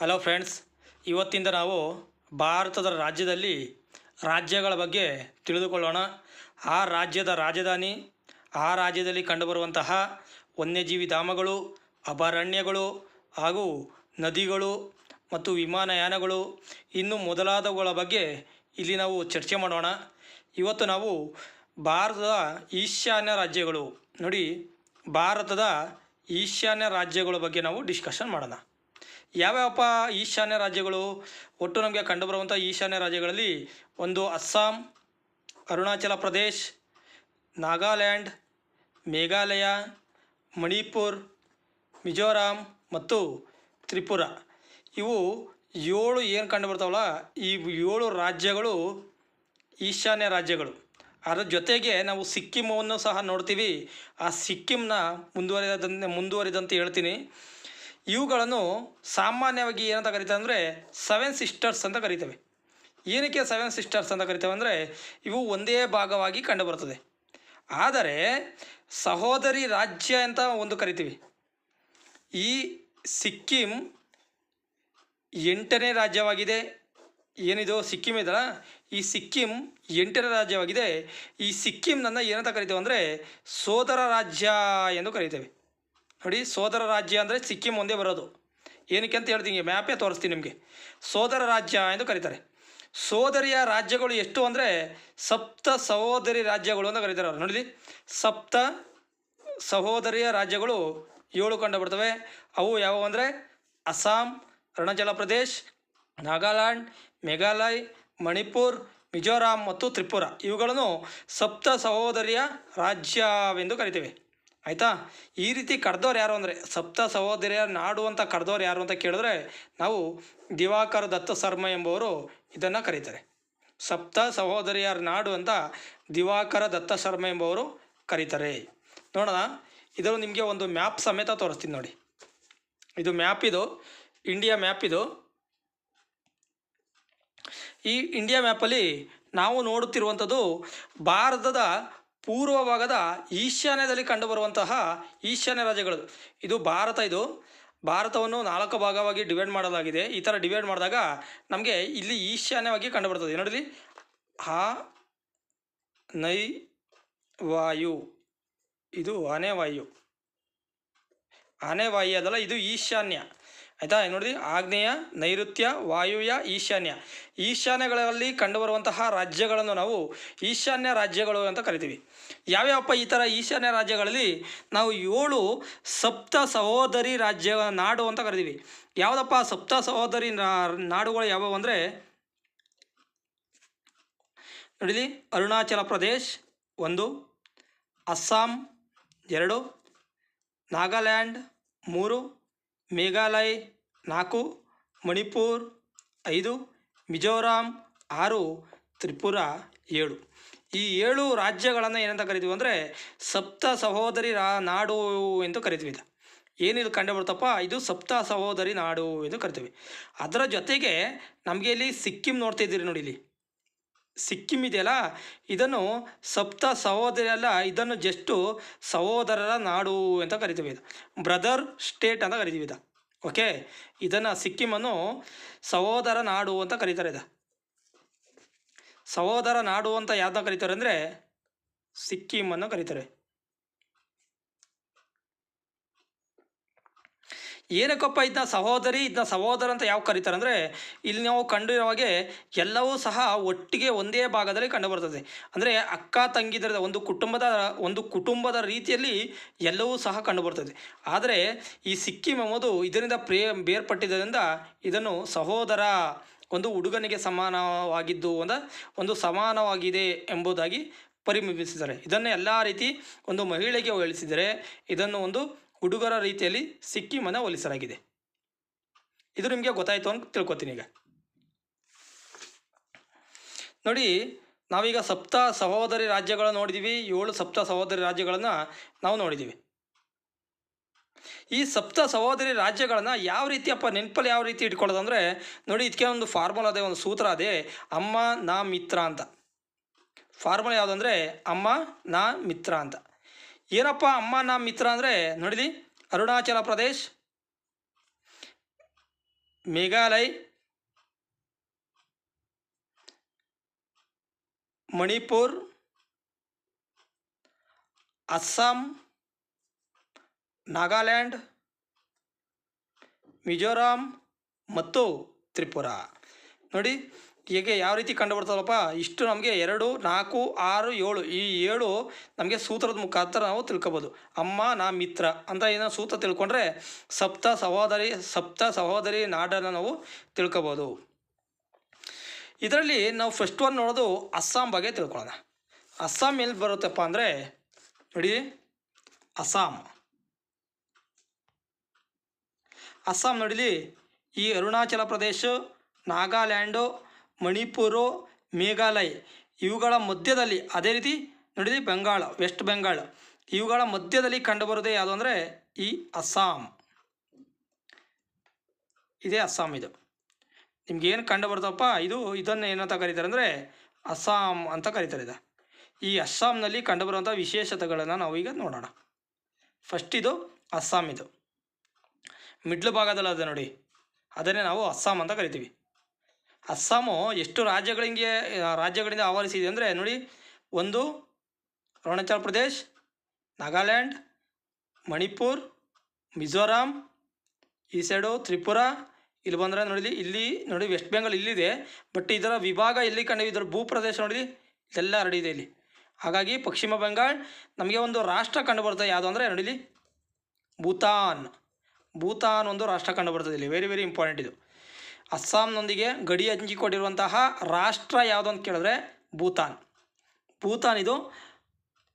Hello friends ಇವತ್ತಿಂದ ನಾವು ಭಾರತದ ರಾಜ್ಯದಲ್ಲಿ ರಾಜ್ಯಗಳ ಬಗ್ಗೆ ತಿಳಿದುಕೊಳ್ಳೋಣ. ಆ ರಾಜ್ಯದ ರಾಜಧಾನಿ, ಆ ರಾಜ್ಯದಲ್ಲಿ ಕಂಡುಬರುವಂತಹ ವನ್ಯಜೀವಿ ಧಾಮಗಳು ಅಭಯಾರಣ್ಯಗಳು ಹಾಗೂ ನದಿಗಳು ಮತ್ತು ವಿಮಾನಯಾನಗಳು ಇನ್ನು ಮೊದಲಾದವುಗಳ ಬಗ್ಗೆ ಇಲ್ಲಿ ನಾವು ಚರ್ಚೆ ಮಾಡೋಣ. ಇವತ್ತು ನಾವು ಭಾರತದ ಈಶಾನ್ಯ ರಾಜ್ಯಗಳು, ನೋಡಿ, ಭಾರತದ ಈಶಾನ್ಯ ರಾಜ್ಯಗಳ ಬಗ್ಗೆ ನಾವು ಡಿಸ್ಕಷನ್ ಮಾಡೋಣ. ಯಾವ್ಯಾವಪ್ಪ ಈಶಾನ್ಯ ರಾಜ್ಯಗಳು ಒಟ್ಟು ನಮಗೆ ಕಂಡುಬರುವಂಥ ಈಶಾನ್ಯ ರಾಜ್ಯಗಳಲ್ಲಿ ಒಂದು ಅಸ್ಸಾಂ, ಅರುಣಾಚಲ ಪ್ರದೇಶ್, ನಾಗಾಲ್ಯಾಂಡ್, ಮೇಘಾಲಯ, ಮಣಿಪುರ್, ಮಿಜೋರಾಂ ಮತ್ತು ತ್ರಿಪುರ. ಇವು ಏಳು ಏನು ಕಂಡು ಬರ್ತಾವಲ್ಲ ಈ ಏಳು ರಾಜ್ಯಗಳು ಈಶಾನ್ಯ ರಾಜ್ಯಗಳು. ಅದರ ಜೊತೆಗೆ ನಾವು ಸಿಕ್ಕಿಮವನ್ನು ಸಹ ನೋಡ್ತೀವಿ. ಆ ಸಿಕ್ಕಿಂನ ಮುಂದುವರಿದಂತೆ ಮುಂದುವರಿದಂತೆ ಹೇಳ್ತೀನಿ. ಇವುಗಳನ್ನು ಸಾಮಾನ್ಯವಾಗಿ ಏನಂತ ಕರಿತಾರೆ ಅಂದರೆ ಸೆವೆನ್ ಸಿಸ್ಟರ್ಸ್ ಅಂತ ಕರಿತೇವೆ. ಏನಕ್ಕೆ ಸೆವೆನ್ ಸಿಸ್ಟರ್ಸ್ ಅಂತ ಕರಿತೇವೆ ಅಂದರೆ ಇವು ಒಂದೇ ಭಾಗವಾಗಿ ಕಂಡುಬರುತ್ತದೆ ಆದರೆ ಸಹೋದರಿ ರಾಜ್ಯ ಅಂತ ಒಂದು ಕರಿತೀವಿ. ಈ ಸಿಕ್ಕಿಂ ಎಂಟನೇ ರಾಜ್ಯವಾಗಿದೆ. ಏನಿದು? ಸಿಕ್ಕಿಂ ಇದಲ್ಲ? ಈ ಸಿಕ್ಕಿಂ ಎಂಟನೇ ರಾಜ್ಯವಾಗಿದೆ. ಈ ಸಿಕ್ಕಿಂನನ್ನು ಏನಂತ ಕರಿತೇವೆ ಅಂದರೆ ಸೋದರ ರಾಜ್ಯ ಎಂದು ಕರಿತೇವೆ. ನೋಡಿ, ಸೋದರ ರಾಜ್ಯ ಅಂದರೆ ಸಿಕ್ಕಿಂ ಒಂದೇ ಬರೋದು. ಏನಕ್ಕೆ ಅಂತ ಹೇಳ್ತೀನಿ, ಮ್ಯಾಪೇ ತೋರಿಸ್ತೀನಿ ನಿಮಗೆ. ಸೋದರ ರಾಜ್ಯ ಎಂದು ಕರೀತಾರೆ. ಸೋದರಿಯ ರಾಜ್ಯಗಳು ಎಷ್ಟು ಅಂದರೆ ಸಪ್ತ ಸಹೋದರಿ ರಾಜ್ಯಗಳು ಅಂತ ಕರೀತಾರೆ ಅವರು. ನೋಡಿ ಸಪ್ತ ಸಹೋದರಿಯ ರಾಜ್ಯಗಳು ಏಳು ಕಂಡುಬರ್ತವೆ ಅವು ಯಾವುವು ಅಂದರೆ ಅಸ್ಸಾಂ, ಅರುಣಾಚಲ ಪ್ರದೇಶ್, ನಾಗಾಲ್ಯಾಂಡ್, ಮೇಘಾಲಯ, ಮಣಿಪುರ್, ಮಿಜೋರಾಂ ಮತ್ತು ತ್ರಿಪುರ. ಇವುಗಳನ್ನು ಸಪ್ತ ಸಹೋದರಿಯ ರಾಜ್ಯವೆಂದು ಕರಿತೇವೆ. ಆಯಿತಾ? ಈ ರೀತಿ ಕರೆದವ್ರು ಯಾರು ಅಂದರೆ ಸಪ್ತ ಸಹೋದರಿಯ ನಾಡು ಅಂತ ಕರೆದವ್ರು ಯಾರು ಅಂತ ಕೇಳಿದ್ರೆ ನಾವು ದಿವಾಕರ ದತ್ತ ಶರ್ಮ ಎಂಬುವರು ಇದನ್ನು ಕರೀತಾರೆ. ಸಪ್ತ ಸಹೋದರಿಯರ ನಾಡು ಅಂತ ದಿವಾಕರ ದತ್ತ ಶರ್ಮ ಎಂಬುವರು ಕರೀತಾರೆ. ನೋಡೋಣ ಇದನ್ನು ನಿಮಗೆ ಒಂದು ಮ್ಯಾಪ್ ಸಮೇತ ತೋರಿಸ್ತೀನಿ ನೋಡಿ. ಇದು ಮ್ಯಾಪ್ ಇದು, ಇಂಡಿಯಾ ಮ್ಯಾಪ್ ಇದು. ಈ ಇಂಡಿಯಾ ಮ್ಯಾಪಲ್ಲಿ ನಾವು ನೋಡುತ್ತಿರುವಂಥದ್ದು ಭಾರತದ ಪೂರ್ವ ಭಾಗದ ಈಶಾನ್ಯದಲ್ಲಿ ಕಂಡುಬರುವಂತಹ ಈಶಾನ್ಯ ರಾಜ್ಯಗಳು ಇದು ಭಾರತ ಇದು. ಭಾರತವನ್ನು ನಾಲ್ಕು ಭಾಗವಾಗಿ ಡಿವೈಡ್ ಮಾಡಲಾಗಿದೆ. ಈ ಥರ ಡಿವೈಡ್ ಮಾಡಿದಾಗ ನಮಗೆ ಇಲ್ಲಿ ಈಶಾನ್ಯವಾಗಿ ಕಂಡುಬರ್ತದೆ. ನೋಡಿರಿ ಆ ನೈ, ವಾಯು. ಇದು ಆನೆ ವಾಯು ಆನೆ ವಾಯು ಅದಲ್ಲ, ಇದು ಈಶಾನ್ಯ. ಆಯಿತಾ? ನೋಡಿರಿ, ಆಗ್ನೇಯ, ನೈಋತ್ಯ, ವಾಯುವ್ಯ, ಈಶಾನ್ಯ. ಈಶಾನ್ಯಗಳಲ್ಲಿ ಕಂಡುಬರುವಂತಹ ರಾಜ್ಯಗಳನ್ನು ನಾವು ಈಶಾನ್ಯ ರಾಜ್ಯಗಳು ಅಂತ ಕರಿತೀವಿ. ಯಾವ್ಯಾವಪ್ಪ ಈ ಥರ ಈಶಾನ್ಯ ರಾಜ್ಯಗಳಲ್ಲಿ ನಾವು ಏಳು ಸಪ್ತ ಸಹೋದರಿ ರಾಜ್ಯ ನಾಡು ಅಂತ ಕರಿತೀವಿ. ಯಾವುದಪ್ಪ ಸಪ್ತ ಸಹೋದರಿ ನಾಡುಗಳು ಯಾವ್ಯಾವು ಅಂದರೆ? ನೋಡಿಲಿ, ಅರುಣಾಚಲ ಪ್ರದೇಶ್ ಒಂದು, ಅಸ್ಸಾಂ ಎರಡು, ನಾಗಾಲ್ಯಾಂಡ್ ಮೂರು ಮೇಘಾಲಯ ನಾಲ್ಕು, ಮಣಿಪುರ್ ಐದು, ಮಿಜೋರಾಂ ಆರು, ತ್ರಿಪುರ ಏಳು. ಈ ಏಳು ರಾಜ್ಯಗಳನ್ನು ಏನಂತ ಕರಿತೀವಿ ಅಂದರೆ ಸಪ್ತ ಸಹೋದರಿ ರಾ ನಾಡು ಎಂದು ಕರಿತೀವಿ ಇದು. ಏನಿದು ಕಂಡು ಬರುತ್ತಪ್ಪ ಇದು ಸಪ್ತ ಸಹೋದರಿ ನಾಡು ಎಂದು ಕರಿತೀವಿ. ಅದರ ಜೊತೆಗೆ ನಮಗೆ ಇಲ್ಲಿ ಸಿಕ್ಕಿಂ ನೋಡ್ತಿದ್ದೀರಿ ನೋಡಿ ಇಲ್ಲಿ. ಸಿಕ್ಕಿಂ ಇದೆಯಲ್ಲ ಇದನ್ನು ಸಪ್ತ ಸಹೋದರಿಯಲ್ಲ ಇದನ್ನು ಜಸ್ಟು ಸಹೋದರರ ನಾಡು ಅಂತ ಕರಿತೀವಿ ಇದು. ಬ್ರದರ್ ಸ್ಟೇಟ್ ಅಂತ ಕರಿತೀವಿ ಇದು. ಓಕೆ? ಇದನ್ನು ಸಿಕ್ಕಿಮನ್ನು ಸಹೋದರ ನಾಡು ಅಂತ ಕರೀತಾರೆ ಇದು. ಸಹೋದರ ನಾಡು ಅಂತ ಯಾವ್ದನ್ನ ಕರೀತಾರೆ ಅಂದರೆ ಸಿಕ್ಕಿಮನ್ನು ಕರೀತಾರೆ. ಏನಕ್ಕಪ್ಪ ಇದನ್ನ ಸಹೋದರಿ ಇದನ್ನ ಸಹೋದರ ಅಂತ ಯಾವ ಕರೀತಾರೆ ಅಂದರೆ ಇಲ್ಲಿ ನಾವು ಕಂಡಿರೋ ಹಾಗೆ ಎಲ್ಲವೂ ಸಹ ಒಟ್ಟಿಗೆ ಒಂದೇ ಭಾಗದಲ್ಲಿ ಕಂಡುಬರ್ತದೆ ಅಂದರೆ ಅಕ್ಕ ತಂಗಿದರ ಒಂದು ಕುಟುಂಬದ ಒಂದು ಕುಟುಂಬದ ರೀತಿಯಲ್ಲಿ ಎಲ್ಲವೂ ಸಹ ಕಂಡುಬರ್ತದೆ ಆದರೆ ಈ ಸಿಕ್ಕಿಂ ಎಂಬುದು ಇದರಿಂದ ಪ್ರೇ, ಬೇರ್ಪಟ್ಟಿದ್ದರಿಂದ ಇದನ್ನು ಸಹೋದರ ಒಂದು ಹುಡುಗನಿಗೆ ಸಮಾನವಾಗಿದ್ದು ಒಂದು ಒಂದು ಸಮಾನವಾಗಿದೆ ಎಂಬುದಾಗಿ ಪರಿಮಿಸಿದ್ದಾರೆ ಇದನ್ನು ಎಲ್ಲ ರೀತಿ ಒಂದು ಮಹಿಳೆಗೆ ಹೋಲಿಸಿದರೆ ಇದನ್ನು ಒಂದು ಹುಡುಗರ ರೀತಿಯಲ್ಲಿ ಸಿಕ್ಕಿಮನ್ನು ಹೋಲಿಸಲಾಗಿದೆ. ಇದು ನಿಮಗೆ ಗೊತ್ತಾಯಿತು ಅಂತ ತಿಳ್ಕೊತೀನಿ ಈಗ. ನೋಡಿ, ನಾವೀಗ ಸಪ್ತ ಸಹೋದರಿ ರಾಜ್ಯಗಳನ್ನು ನೋಡಿದ್ದೀವಿ ಏಳು ಸಪ್ತ ಸಹೋದರಿ ರಾಜ್ಯಗಳನ್ನು ನಾವು ನೋಡಿದ್ದೀವಿ ಈ ಸಪ್ತ ಸಹೋದರಿ ರಾಜ್ಯಗಳನ್ನು ಯಾವ ರೀತಿಯಪ್ಪ ನೆನಪಲ್ಲಿ ಯಾವ ರೀತಿ ಇಟ್ಕೊಳ್ಳೋದು ಅಂದರೆ, ನೋಡಿ, ಇದಕ್ಕೆ ಒಂದು ಫಾರ್ಮುಲಾ ಅದೇ, ಒಂದು ಸೂತ್ರ ಅದೇ, ಅಮ್ಮ, ನಾ, ಮಿತ್ರ ಅಂತ. ಫಾರ್ಮುಲಾ ಯಾವುದಂದರೆ ಅಮ್ಮ, ನಾ, ಮಿತ್ರ ಅಂತ. ಏನಪ್ಪ ಅಮ್ಮ ನಮ್ಮ ಮಿತ್ರ ಅಂದರೆ ನೋಡಿದಿ? ಅರುಣಾಚಲ ಪ್ರದೇಶ್, ಮೇಘಾಲಯ, ಮಣಿಪುರ್, ಅಸ್ಸಾಂ, ನಾಗಾಲ್ಯಾಂಡ್, ಮಿಜೋರಾಂ ಮತ್ತು ತ್ರಿಪುರ. ನೋಡಿ ಹೀಗೆ ಯಾವ ರೀತಿ ಕಂಡು ಇಷ್ಟು ನಮಗೆ ಎರಡು, ನಾಲ್ಕು, ಆರು, ಏಳು. ಈ ಏಳು ನಮಗೆ ಸೂತ್ರದ ಮುಖಾಂತರ ನಾವು ತಿಳ್ಕೊಬೋದು. ಅಮ್ಮ, ನಾ, ಮಿತ್ರ ಅಂತ ಏನೋ ಸೂತ್ರ ತಿಳ್ಕೊಂಡ್ರೆ ಸಪ್ತ ಸಹೋದರಿ ಸಪ್ತ ಸಹೋದರಿ ನಾಡನ್ನು ನಾವು ತಿಳ್ಕೊಬೋದು. ಇದರಲ್ಲಿ ನಾವು ಫಸ್ಟ್ ಒನ್ ನೋಡೋದು ಅಸ್ಸಾಂ ಬಗ್ಗೆ ತಿಳ್ಕೊಳ್ಳೋಣ. ಅಸ್ಸಾಂ ಎಲ್ಲಿ ಬರುತ್ತಪ್ಪ ಅಂದರೆ ನೋಡಿ, ಅಸ್ಸಾಂ. ಅಸ್ಸಾಂ ನೋಡಿಲಿ ಈ ಅರುಣಾಚಲ ಪ್ರದೇಶ, ನಾಗಾಲ್ಯಾಂಡು ಮಣಿಪುರು, ಮೇಘಾಲಯ. ಇವುಗಳ ಮಧ್ಯದಲ್ಲಿ ಅದೇ ರೀತಿ ನೋಡಿದ್ವಿ ಬೆಂಗಾಳ, ವೆಸ್ಟ್ ಬೆಂಗಾಳ. ಇವುಗಳ ಮಧ್ಯದಲ್ಲಿ ಕಂಡುಬರೋದೇ ಯಾವುದು ಅಂದರೆ ಈ ಅಸ್ಸಾಂ. ಇದೇ ಅಸ್ಸಾಂ ಇದು. ನಿಮ್ಗೆ ಏನು ಕಂಡು ಬರ್ತಪ್ಪ ಇದು, ಇದನ್ನು ಏನಂತ ಕರೀತಾರೆ ಅಂದರೆ ಅಸ್ಸಾಂ ಅಂತ ಕರೀತಾರೆ ಇದು. ಈ ಅಸ್ಸಾಂನಲ್ಲಿ ಕಂಡುಬರುವಂಥ ವಿಶೇಷತೆಗಳನ್ನು ನಾವು ಈಗ ನೋಡೋಣ. ಫಸ್ಟ್ ಇದು ಅಸ್ಸಾಂ ಇದು. ಮಿಡ್ಲ್ ಭಾಗದಲ್ಲಿ ಅದು ನೋಡಿ. ಅದನ್ನೇ ನಾವು ಅಸ್ಸಾಂ ಅಂತ ಕರಿತೀವಿ. ಅಸ್ಸಾಮು ಎಷ್ಟು ರಾಜ್ಯಗಳಿಗೆ ರಾಜ್ಯಗಳಿಂದ ಆವರಿಸಿದೆ ಅಂದರೆ ನೋಡಿ, ಒಂದು ಅರುಣಾಚಲ ಪ್ರದೇಶ್, ನಾಗಾಲ್ಯಾಂಡ್, ಮಣಿಪುರ್, ಮಿಜೋರಾಂ, ಈ ಸೈಡು ತ್ರಿಪುರ, ಇಲ್ಲಿ ಬಂದರೆ ನೋಡಿ ಇಲ್ಲಿ ನೋಡಿ ವೆಸ್ಟ್ ಬೆಂಗಾಲ್ ಇಲ್ಲಿದೆ, ಬಟ್ ಇದರ ವಿಭಾಗ ಎಲ್ಲಿ ಕಂಡು ಇದರ ಭೂಪ್ರದೇಶ ನೋಡಿ ಇದೆಲ್ಲ ಹರಡಿದೆ ಇಲ್ಲಿ. ಹಾಗಾಗಿ ಪಶ್ಚಿಮ ಬಂಗಾಳ, ನಮಗೆ ಒಂದು ರಾಷ್ಟ್ರ ಕಂಡು ಬರ್ತದೆ, ಯಾವುದು ಅಂದರೆ ನೋಡಿಲಿ, ಭೂತಾನ್. ಭೂತಾನ್ ಒಂದು ರಾಷ್ಟ್ರ ಕಂಡು ಬರ್ತದೆ ಇಲ್ಲಿ ವೆರಿ ವೆರಿ ಇಂಪಾರ್ಟೆಂಟ್ ಇದು. ಅಸ್ಸಾಂನೊಂದಿಗೆ ಗಡಿ ಹಂಚಿಕೊಂಡಿರುವಂತಹ ರಾಷ್ಟ್ರ ಯಾವುದು ಅಂತ ಕೇಳಿದ್ರೆ ಭೂತಾನ್. ಭೂತಾನ್ ಇದು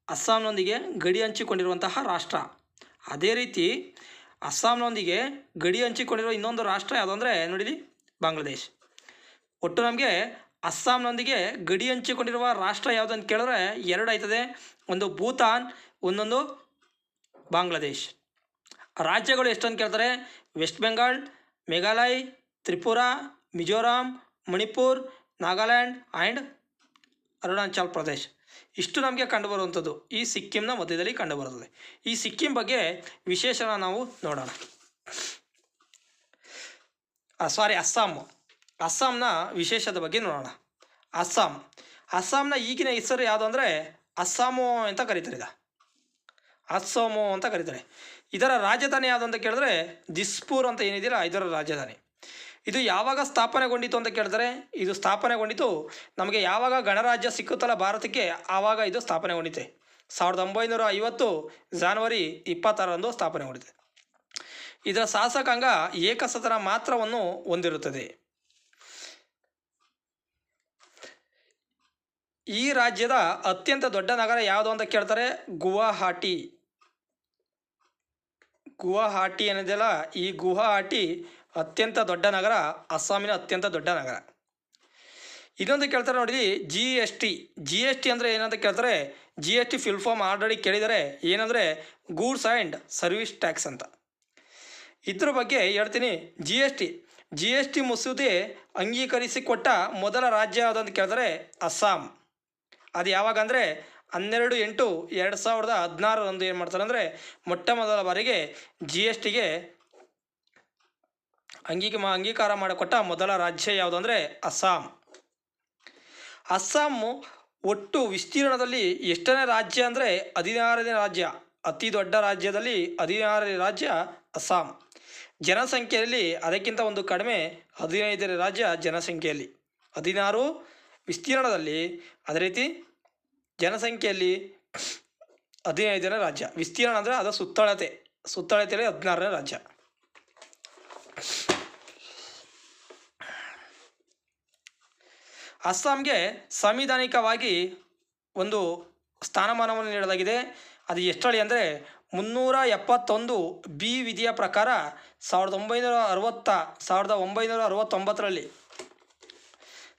ಅಸ್ಸಾಂನೊಂದಿಗೆ ಗಡಿ ಹಂಚಿಕೊಂಡಿರುವಂತಹ ರಾಷ್ಟ್ರ. ಅದೇ ರೀತಿ ಅಸ್ಸಾಂನೊಂದಿಗೆ ಗಡಿ ಹಂಚಿಕೊಂಡಿರೋ ಇನ್ನೊಂದು ರಾಷ್ಟ್ರ ಯಾವುದು ಅಂದರೆ ನೋಡಿಲಿ ಬಾಂಗ್ಲಾದೇಶ್. ಒಟ್ಟು ನಮಗೆ ಅಸ್ಸಾಂನೊಂದಿಗೆ ಗಡಿ ಹಂಚಿಕೊಂಡಿರುವ ರಾಷ್ಟ್ರ ಯಾವುದು ಅಂತ ಕೇಳಿದ್ರೆ ಎರಡು ಆಯ್ತದೆ. ಒಂದು ಭೂತಾನ್ ಒಂದೊಂದು ಬಾಂಗ್ಲಾದೇಶ್. ರಾಜ್ಯಗಳು ಎಷ್ಟು ಅಂತ ಕೇಳ್ತಾರೆ? ವೆಸ್ಟ್ ಬೆಂಗಾಲ್ ಮೇಘಾಲಯ ತ್ರಿಪುರ, ಮಿಜೋರಾಂ, ಮಣಿಪುರ್, ನಾಗಾಲ್ಯಾಂಡ್ ಆ್ಯಂಡ್ ಅರುಣಾಚಲ್ ಪ್ರದೇಶ್. ಇಷ್ಟು ನಮಗೆ ಕಂಡುಬರುವಂಥದ್ದು. ಈ ಸಿಕ್ಕಿಂನ ಮಧ್ಯದಲ್ಲಿ ಕಂಡುಬರುತ್ತದೆ. ಈ ಸಿಕ್ಕಿಂ ಬಗ್ಗೆ ವಿಶೇಷಣ ನಾವು ನೋಡೋಣ. ಸಾರಿ ಅಸ್ಸಾಂ. ಅಸ್ಸಾಂನ ವಿಶೇಷದ ಬಗ್ಗೆ ನೋಡೋಣ. ಅಸ್ಸಾಂ. ಅಸ್ಸಾಂನ ಈಗಿನ ಹೆಸರು ಯಾವುದು ಅಂದರೆ ಅಸ್ಸಾಮು ಅಂತ ಕರೀತಾರೆ ಇದು ಅಸ್ಸಾಮು ಅಂತ ಕರೀತಾರೆ. ಇದರ ರಾಜಧಾನಿ ಯಾವುದು ಅಂತ ಕೇಳಿದ್ರೆ ದಿಸ್ಪುರ್ ಅಂತ ಏನಿದೆಯಲ್ಲ, ಇದರ ರಾಜಧಾನಿ. ಇದು ಯಾವಾಗ ಸ್ಥಾಪನೆಗೊಂಡಿತು ಅಂತ ಕೇಳಿದ್ರೆ, ಇದು ಸ್ಥಾಪನೆಗೊಂಡಿತು, ನಮಗೆ ಯಾವಾಗ ಗಣರಾಜ್ಯ ಸಿಕ್ಕುತ್ತಲ್ಲ ಭಾರತಕ್ಕೆ, ಆವಾಗ ಇದು ಸ್ಥಾಪನೆಗೊಂಡಿದೆ ಸಾವಿರದ ಒಂಬೈನೂರ ಐವತ್ತು ಜಾನ್ವರಿ ಇಪ್ಪತ್ತಾರರಂದು ಸ್ಥಾಪನೆಗೊಂಡಿದೆ ಇದರ ಶಾಸಕಾಂಗ ಏಕಸದನ ಮಾತ್ರವನ್ನು ಹೊಂದಿರುತ್ತದೆ. ಈ ರಾಜ್ಯದ ಅತ್ಯಂತ ದೊಡ್ಡ ನಗರ ಯಾವುದು ಅಂತ ಕೇಳ್ತಾರೆ, ಗುವಾಹಾಟಿ. ಗುವಾಹಾಟಿ ಏನಿದೆಯಲ್ಲ ಈ ಗುವಾಹಾಟಿ ಅತ್ಯಂತ ದೊಡ್ಡ ನಗರ, ಅಸ್ಸಾಮಿನ ಅತ್ಯಂತ ದೊಡ್ಡ ನಗರ. ಇನ್ನೊಂದು ಕೇಳ್ತಾರೆ ನೋಡಿ G S T G S T ಅಂದರೆ ಏನಂತ ಕೇಳ್ತಾರೆ G S T full form already ಕೇಳಿದರೆ ಏನಂದರೆ ಗೂಡ್ಸ್ ಆ್ಯಂಡ್ ಸರ್ವಿಸ್ ಟ್ಯಾಕ್ಸ್ ಅಂತ. ಇದ್ರ ಬಗ್ಗೆ ಹೇಳ್ತೀನಿ G S T G S T ಮಸೂದೆ ಅಂಗೀಕರಿಸಿಕೊಟ್ಟ ಮೊದಲ ರಾಜ್ಯ ಯಾವುದು ಅಂತ ಅಸ್ಸಾಂ. ಅದು ಯಾವಾಗ ಅಂದರೆ, ಹನ್ನೆರಡು ಎಂಟು ಎರಡು ಸಾವಿರದ ಹದಿನಾರರಂದು ಏನು ಮಾಡ್ತಾರೆ ಅಂದರೆ, ಮೊಟ್ಟ ಮೊದಲ ಬಾರಿಗೆ ಜಿ ಎಸ್ ಟಿಗೆ ಅಂಗೀಕ ಅಂಗೀಕಾರ ಮಾಡಿಕೊಟ್ಟ ಮೊದಲ ರಾಜ್ಯ ಯಾವುದು ಅಂದರೆ ಅಸ್ಸಾಂ. ಅಸ್ಸಾಂ ಒಟ್ಟು ವಿಸ್ತೀರ್ಣದಲ್ಲಿ ಎಷ್ಟನೇ ರಾಜ್ಯ ಅಂದರೆ ಹದಿನಾರನೇ ರಾಜ್ಯ. ಅತಿ ದೊಡ್ಡ ರಾಜ್ಯದಲ್ಲಿ ಹದಿನಾರನೇ ರಾಜ್ಯ ಅಸ್ಸಾಂ. ಜನಸಂಖ್ಯೆಯಲ್ಲಿ ಅದಕ್ಕಿಂತ ಒಂದು ಕಡಿಮೆ ಹದಿನೈದನೇ ರಾಜ್ಯ ಜನಸಂಖ್ಯೆಯಲ್ಲಿ. ಹದಿನಾರು ವಿಸ್ತೀರ್ಣದಲ್ಲಿ, ಅದೇ ರೀತಿ ಜನಸಂಖ್ಯೆಯಲ್ಲಿ ಹದಿನೈದನೇ ರಾಜ್ಯ. ವಿಸ್ತೀರ್ಣ ಅಂದರೆ ಅದರ ಸುತ್ತಳತೆ, ಸುತ್ತಳತೆಯಲ್ಲಿ ಹದಿನಾರನೇ ರಾಜ್ಯ. ಅಸ್ಸಾಂಗೆ ಸಾಂವಿಧಾನಿಕವಾಗಿ ಒಂದು ಸ್ಥಾನಮಾನವನ್ನು ನೀಡಲಾಗಿದೆ. ಅದು ಎಷ್ಟಳಿ ಅಂದರೆ ಮುನ್ನೂರ ಎಪ್ಪತ್ತೊಂದು ಬಿ ವಿಧಿಯ ಪ್ರಕಾರ ಸಾವಿರದ ಒಂಬೈನೂರ ಅರವತ್ತ, ಸಾವಿರದ ಒಂಬೈನೂರ ಅರವತ್ತೊಂಬತ್ತರಲ್ಲಿ,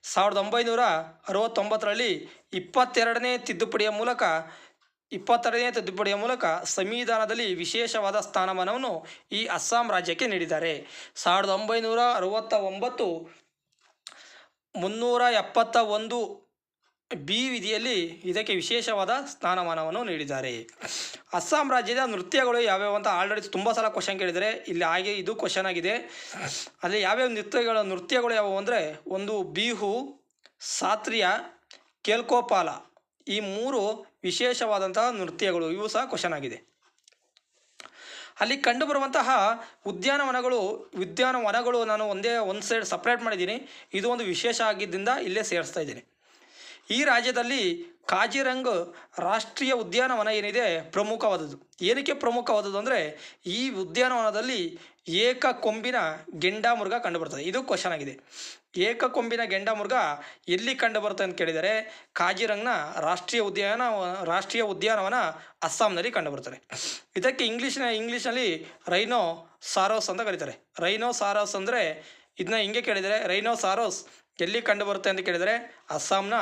ಸಾವಿರದ ಒಂಬೈನೂರ ಅರವತ್ತೊಂಬತ್ತರಲ್ಲಿ ಇಪ್ಪತ್ತೆರಡನೇ ತಿದ್ದುಪಡಿಯ ಮೂಲಕ, ಇಪ್ಪತ್ತೆರಡನೇ ತಿದ್ದುಪಡಿಯ ಮೂಲಕ ಸಂವಿಧಾನದಲ್ಲಿ ವಿಶೇಷವಾದ ಸ್ಥಾನಮಾನವನ್ನು ಈ ಅಸ್ಸಾಂ ರಾಜ್ಯಕ್ಕೆ ನೀಡಿದ್ದಾರೆ. ಸಾವಿರದ ಒಂಬೈನೂರ ಅರವತ್ತ ಒಂಬತ್ತು ಮುನ್ನೂರ ಎಪ್ಪತ್ತ ಒಂದು ಬಿ ವಿಧಿಯಲ್ಲಿ ಇದಕ್ಕೆ ವಿಶೇಷವಾದ ಸ್ಥಾನಮಾನವನ್ನು ನೀಡಿದ್ದಾರೆ. ಅಸ್ಸಾಂ ರಾಜ್ಯದ ನೃತ್ಯಗಳು ಯಾವ್ಯಾವ ಅಂತ ಆಲ್ರೆಡಿ ತುಂಬ ಸಲ ಕ್ವಶನ್ ಕೇಳಿದರೆ ಇಲ್ಲಿ ಹಾಗೆ ಇದು ಕ್ವಶನ್ ಆಗಿದೆ. ಅಲ್ಲಿ ಯಾವ್ಯಾವ ನೃತ್ಯಗಳ ನೃತ್ಯಗಳು ಯಾವುವು ಅಂದರೆ ಒಂದು ಬಿಹು, ಸಾತ್ರಿಯ ಕೇಲ್ಕೋಪಾಲ ಈ ಮೂರು ವಿಶೇಷವಾದಂತಹ ನೃತ್ಯಗಳು ಇವು ಸಹ ಕ್ವಶನ್ ಆಗಿದೆ. ಅಲ್ಲಿ ಕಂಡುಬರುವಂತಹ ಉದ್ಯಾನವನಗಳು ಉದ್ಯಾನವನಗಳು ನಾನು ಒಂದೇ ಒಂದು ಸೈಡ್ ಸಪ್ರೇಟ್ ಮಾಡಿದ್ದೀನಿ. ಇದು ಒಂದು ವಿಶೇಷ ಆಗಿದ್ದರಿಂದ ಇಲ್ಲೇ ಸೇರಿಸ್ತಾ ಇದ್ದೀನಿ. ಈ ರಾಜ್ಯದಲ್ಲಿ ಕಾಜಿರಂಗ್ ರಾಷ್ಟ್ರೀಯ ಉದ್ಯಾನವನ ಏನಿದೆ ಪ್ರಮುಖವಾದದ್ದು. ಏನಕ್ಕೆ ಪ್ರಮುಖವಾದದ್ದು ಅಂದರೆ ಈ ಉದ್ಯಾನವನದಲ್ಲಿ ಏಕ ಕೊಂಬಿನ ಗೆಂಡಾಮೃಗ ಕಂಡುಬರ್ತದೆ. ಇದು ಕ್ವಶನ್ ಆಗಿದೆ. ಏಕ ಕೊಂಬಿನ ಗೆಂಡಾಮೃಗ ಎಲ್ಲಿ ಕಂಡುಬರುತ್ತೆ ಅಂತ ಕೇಳಿದರೆ ಕಾಜಿರಂಗ್ನ ರಾಷ್ಟ್ರೀಯ ಉದ್ಯಾನ, ರಾಷ್ಟ್ರೀಯ ಉದ್ಯಾನವನ ಅಸ್ಸಾಂನಲ್ಲಿ ಕಂಡುಬರ್ತದೆ. ಇದಕ್ಕೆ ಇಂಗ್ಲೀಷ್ನ, ಇಂಗ್ಲೀಷ್ನಲ್ಲಿ ರೈನೋ ಸಾರೋಸ್ ಅಂತ ಕರೀತಾರೆ. ರೈನೋ ಸಾರೋಸ್ ಅಂದರೆ ಇದನ್ನ ಹಿಂಗೆ ಕೇಳಿದರೆ ರೈನೋ ಸಾರೋಸ್ ಎಲ್ಲಿ ಕಂಡುಬರುತ್ತೆ ಅಂತ ಕೇಳಿದರೆ ಅಸ್ಸಾಂನ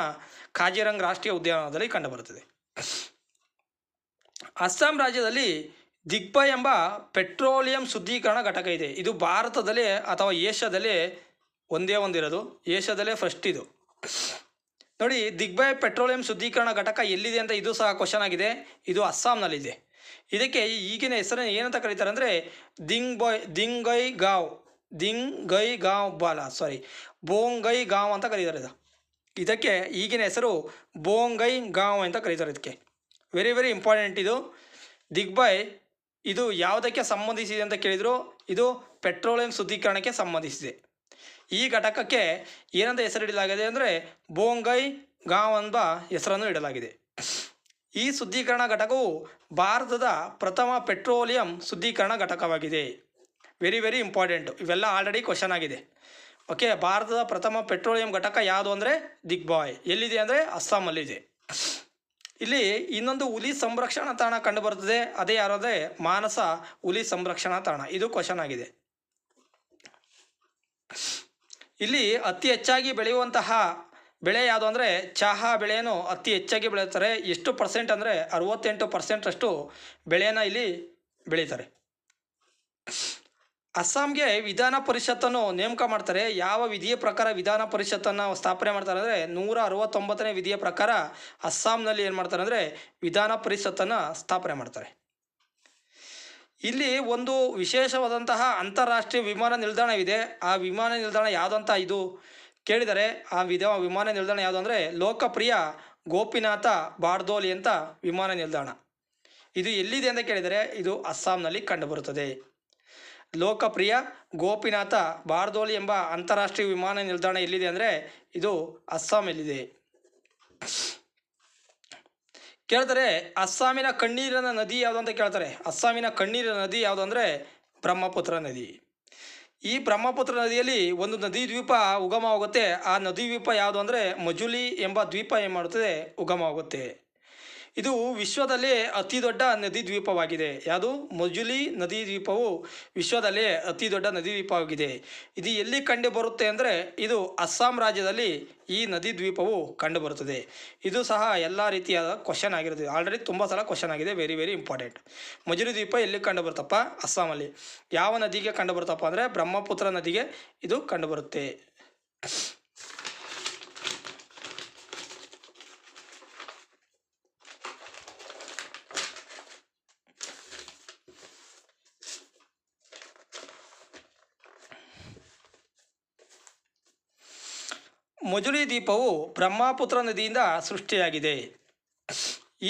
ಕಾಜಿರಂಗ್ ರಾಷ್ಟ್ರೀಯ ಉದ್ಯಾನವನದಲ್ಲಿ ಕಂಡುಬರುತ್ತದೆ. ಅಸ್ಸಾಂ ರಾಜ್ಯದಲ್ಲಿ ದಿಗ್ಬ ಎಂಬ ಪೆಟ್ರೋಲಿಯಂ ಶುದ್ಧೀಕರಣ ಘಟಕ ಇದೆ. ಇದು ಭಾರತದಲ್ಲಿ ಅಥವಾ ಏಷ್ಯಾದಲ್ಲಿ ಒಂದೇ ಒಂದಿರೋದು. ಏಷ್ಯಾದಲ್ಲೇ ಫಸ್ಟ್ ಇದು. ನೋಡಿ ದಿಗ್ಬಯ್ ಪೆಟ್ರೋಲಿಯಂ ಶುದ್ಧೀಕರಣ ಘಟಕ ಎಲ್ಲಿದೆ ಅಂತ ಇದು ಸಹ ಕ್ವಶನ್ ಆಗಿದೆ. ಇದು ಅಸ್ಸಾಂನಲ್ಲಿದೆ. ಇದಕ್ಕೆ ಈಗಿನ ಹೆಸರನ್ನು ಏನಂತ ಕರೀತಾರೆ ಅಂದರೆ ದಿಂಗ್ ಬಾಯ್ ದಿಂಗೈ ಗಾವ್ ದಿಂಗೈ ಗಾವ್ ಬಾಲ ಸಾರಿ ಬೋಂಗೈ ಗಾಂವ್ ಅಂತ ಕರೀತಾರೆ ಇದು. ಇದಕ್ಕೆ ಈಗಿನ ಹೆಸರು ಬೋಂಗೈ ಗಾಂವ್ ಅಂತ ಕರೀತಾರೆ ಇದಕ್ಕೆ. ವೆರಿ ವೆರಿ ಇಂಪಾರ್ಟೆಂಟ್ ಇದು. ದಿಗ್ಭೈ ಇದು ಯಾವುದಕ್ಕೆ ಸಂಬಂಧಿಸಿದೆ ಅಂತ ಕೇಳಿದ್ರು? ಇದು ಪೆಟ್ರೋಲಿಯಂ ಶುದ್ಧೀಕರಣಕ್ಕೆ ಸಂಬಂಧಿಸಿದೆ. ಈ ಘಟಕಕ್ಕೆ ಏನಂತ ಹೆಸರಿಡಲಾಗಿದೆ ಅಂದರೆ ಬೋಂಗೈ ಗಾಂವ್ ಎಂಬ ಹೆಸರನ್ನು ಇಡಲಾಗಿದೆ. ಈ ಶುದ್ಧೀಕರಣ ಘಟಕವು ಭಾರತದ ಪ್ರಥಮ ಪೆಟ್ರೋಲಿಯಂ ಶುದ್ಧೀಕರಣ ಘಟಕವಾಗಿದೆ. ವೆರಿ ವೆರಿ ಇಂಪಾರ್ಟೆಂಟು ಇವೆಲ್ಲ ಆಲ್ರೆಡಿ ಕ್ವಶನ್ ಆಗಿದೆ. ಓಕೆ, ಭಾರತದ ಪ್ರಥಮ ಪೆಟ್ರೋಲಿಯಂ ಘಟಕ ಯಾವುದು ಅಂದರೆ ದಿಗ್ಬಾಯ್ ಎಲ್ಲಿದೆ ಅಂದರೆ ಅಸ್ಸಾಮಲ್ಲಿದೆ. ಇಲ್ಲಿ ಇನ್ನೊಂದು ಹುಲಿ ಸಂರಕ್ಷಣಾ ತಾಣ ಕಂಡುಬರುತ್ತದೆ. ಅದೇ ಯಾರಂದರೆ ಮಾನಸ ಹುಲಿ ಸಂರಕ್ಷಣಾ ತಾಣ. ಇದು ಕ್ವಶನ್ ಆಗಿದೆ. ಇಲ್ಲಿ ಅತಿ ಹೆಚ್ಚಾಗಿ ಬೆಳೆಯುವಂತಹ ಬೆಳೆ ಯಾವುದು ಅಂದರೆ ಚಹಾ ಬೆಳೆಯನ್ನು ಅತಿ ಹೆಚ್ಚಾಗಿ ಬೆಳೆಯುತ್ತಾರೆ. ಎಷ್ಟು ಪರ್ಸೆಂಟ್ ಅಂದರೆ ಅರವತ್ತೆಂಟು ಪರ್ಸೆಂಟಷ್ಟು ಬೆಳೆಯನ್ನು ಇಲ್ಲಿ ಬೆಳೀತಾರೆ. ಅಸ್ಸಾಂಗೆ ವಿಧಾನ ಪರಿಷತ್ತನ್ನು ನೇಮಕ ಮಾಡ್ತಾರೆ. ಯಾವ ವಿಧಿಯ ಪ್ರಕಾರ ವಿಧಾನ ಪರಿಷತ್ತನ್ನು ಸ್ಥಾಪನೆ ಮಾಡ್ತಾರೆ ಅಂದರೆ ನೂರ ಅರವತ್ತೊಂಬತ್ತನೇ ವಿಧಿಯ ಪ್ರಕಾರ ಅಸ್ಸಾಂನಲ್ಲಿ ಏನು ಮಾಡ್ತಾರೆ ಅಂದರೆ ವಿಧಾನ ಪರಿಷತ್ತನ್ನು ಸ್ಥಾಪನೆ ಮಾಡ್ತಾರೆ. ಇಲ್ಲಿ ಒಂದು ವಿಶೇಷವಾದಂತಹ ಅಂತಾರಾಷ್ಟ್ರೀಯ ವಿಮಾನ ನಿಲ್ದಾಣವಿದೆ. ಆ ವಿಮಾನ ನಿಲ್ದಾಣ ಯಾವುದಂತ ಇದು ಕೇಳಿದರೆ ಆ ವಿಧ, ವಿಮಾನ ನಿಲ್ದಾಣ ಯಾವುದು ಅಂದರೆ ಲೋಕಪ್ರಿಯ ಗೋಪಿನಾಥ ಬಾರ್ದೋಲಿ ಅಂತ ವಿಮಾನ ನಿಲ್ದಾಣ. ಇದು ಎಲ್ಲಿದೆ ಅಂತ ಕೇಳಿದರೆ ಇದು ಅಸ್ಸಾಂನಲ್ಲಿ ಕಂಡುಬರುತ್ತದೆ. ಲೋಕಪ್ರಿಯ ಗೋಪಿನಾಥ ಬಾರ್ದೋಲಿ ಎಂಬ ಅಂತಾರಾಷ್ಟ್ರೀಯ ವಿಮಾನ ನಿಲ್ದಾಣ ಎಲ್ಲಿದೆ ಅಂದರೆ ಇದು ಅಸ್ಸಾಮಲ್ಲಿದೆ ಕೇಳ್ತಾರೆ, ಅಸ್ಸಾಮಿನ ಕಣ್ಣೀರಿನ ನದಿ ಯಾವುದು ಅಂತ ಕೇಳ್ತಾರೆ. ಅಸ್ಸಾಮಿನ ಕಣ್ಣೀರಿನ ನದಿ ಯಾವುದು ಅಂದರೆ ಬ್ರಹ್ಮಪುತ್ರ ನದಿ. ಈ ಬ್ರಹ್ಮಪುತ್ರ ನದಿಯಲ್ಲಿ ಒಂದು ನದಿ ದ್ವೀಪ ಉಗಮವಾಗುತ್ತೆ. ಆ ನದಿ ದ್ವೀಪ ಯಾವುದು ಅಂದರೆ ಮಜುಲಿ ಎಂಬ ದ್ವೀಪ ಏನು ಮಾಡುತ್ತದೆ? ಉಗಮವಾಗುತ್ತೆ. ಇದು ವಿಶ್ವದಲ್ಲೇ ಅತಿ ದೊಡ್ಡ ನದಿ ದ್ವೀಪವಾಗಿದೆ. ಯಾವುದು? ಮಜುಲಿ ನದಿ ದ್ವೀಪವು ವಿಶ್ವದಲ್ಲೇ ಅತಿ ದೊಡ್ಡ ನದಿ ದ್ವೀಪವಾಗಿದೆ. ಇದು ಎಲ್ಲಿ ಕಂಡು ಬರುತ್ತೆ ಅಂದರೆ ಇದು ಅಸ್ಸಾಂ ರಾಜ್ಯದಲ್ಲಿ ಈ ನದಿ ದ್ವೀಪವು ಕಂಡುಬರುತ್ತದೆ ಇದು ಸಹ ಎಲ್ಲ ರೀತಿಯಾದ ಕ್ವಶನ್ ಆಗಿರುತ್ತೆ. ಆಲ್ರೆಡಿ ತುಂಬ ಸಲ ಕ್ವಶನ್ ಆಗಿದೆ. ವೆರಿ ವೆರಿ ಇಂಪಾರ್ಟೆಂಟ್ ಮಜುಲಿ ದ್ವೀಪ ಎಲ್ಲಿ ಕಂಡು ಬರುತ್ತಪ್ಪ? ಅಸ್ಸಾಮಲ್ಲಿ ಯಾವ ನದಿಗೆ ಕಂಡು ಬರುತ್ತಪ್ಪ ಅಂದರೆ ಬ್ರಹ್ಮಪುತ್ರ ನದಿಗೆ ಇದು ಕಂಡುಬರುತ್ತೆ ಮಜುಲಿ ದ್ವೀಪವು ಬ್ರಹ್ಮಪುತ್ರ ನದಿಯಿಂದ ಸೃಷ್ಟಿಯಾಗಿದೆ.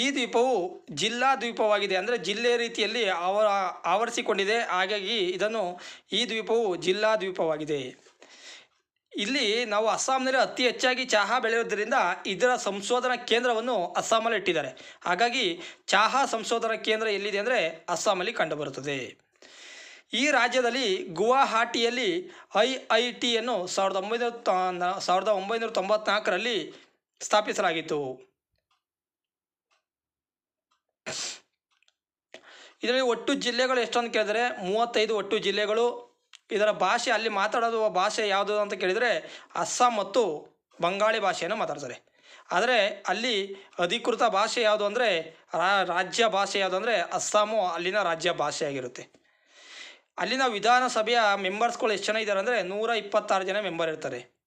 ಈ ದ್ವೀಪವು ಜಿಲ್ಲಾ ದ್ವೀಪವಾಗಿದೆ ಅಂದರೆ ಜಿಲ್ಲೆ ರೀತಿಯಲ್ಲಿ ಆವ ಆವರಿಸಿಕೊಂಡಿದೆ. ಹಾಗಾಗಿ ಇದನ್ನು ಈ ದ್ವೀಪವು ಜಿಲ್ಲಾ ದ್ವೀಪವಾಗಿದೆ ಇಲ್ಲಿ ನಾವು ಅಸ್ಸಾಂನಲ್ಲಿ ಅತಿ ಹೆಚ್ಚಾಗಿ ಚಹಾ ಬೆಳೆಯೋದ್ರಿಂದ ಇದರ ಸಂಶೋಧನಾ ಕೇಂದ್ರವನ್ನು ಅಸ್ಸಾಮಲ್ಲಿ ಇಟ್ಟಿದ್ದಾರೆ ಹಾಗಾಗಿ ಚಹಾ ಸಂಶೋಧನಾ ಕೇಂದ್ರ ಎಲ್ಲಿದೆ ಅಂದರೆ ಅಸ್ಸಾಮಲ್ಲಿ ಕಂಡುಬರುತ್ತದೆ. ಈ ರಾಜ್ಯದಲ್ಲಿ ಗುವಾಹಾಟಿಯಲ್ಲಿ ಐ ಐ ಟಿಯನ್ನು ಸಾವಿರದ ಒಂಬೈನೂರ ಸಾವಿರದ ಒಂಬೈನೂರ ತೊಂಬತ್ನಾಲ್ಕರಲ್ಲಿ ಸ್ಥಾಪಿಸಲಾಗಿತ್ತು. ಇದರಲ್ಲಿ ಒಟ್ಟು ಜಿಲ್ಲೆಗಳು ಎಷ್ಟು ಅಂತ ಕೇಳಿದರೆ ಮೂವತ್ತೈದು ಒಟ್ಟು ಜಿಲ್ಲೆಗಳು. ಇದರ ಭಾಷೆ ಅಲ್ಲಿ ಮಾತಾಡೋದು ಭಾಷೆ ಯಾವುದು ಅಂತ ಕೇಳಿದರೆ ಅಸ್ಸಾಂ ಮತ್ತು ಬಂಗಾಳಿ ಭಾಷೆಯನ್ನು ಮಾತಾಡ್ತಾರೆ. ಆದರೆ ಅಲ್ಲಿ ಅಧಿಕೃತ ಭಾಷೆ ಯಾವುದು ಅಂದರೆ ರಾಜ್ಯ ಭಾಷೆ ಯಾವುದು ಅಂದರೆ ಅಸ್ಸಾಮು ಅಲ್ಲಿನ ರಾಜ್ಯ ಭಾಷೆಯಾಗಿರುತ್ತೆ. ಅಲ್ಲಿನ ವಿಧಾನಸಭೆಯ ಮೆಂಬರ್ಸ್ಗಳು ಎಷ್ಟು ಜನ ಇದ್ದಾರೆ ಅಂದರೆ ನೂರ ಇಪ್ಪತ್ತಾರು ಜನ ಮೆಂಬರ್ ಇರ್ತಾರೆ.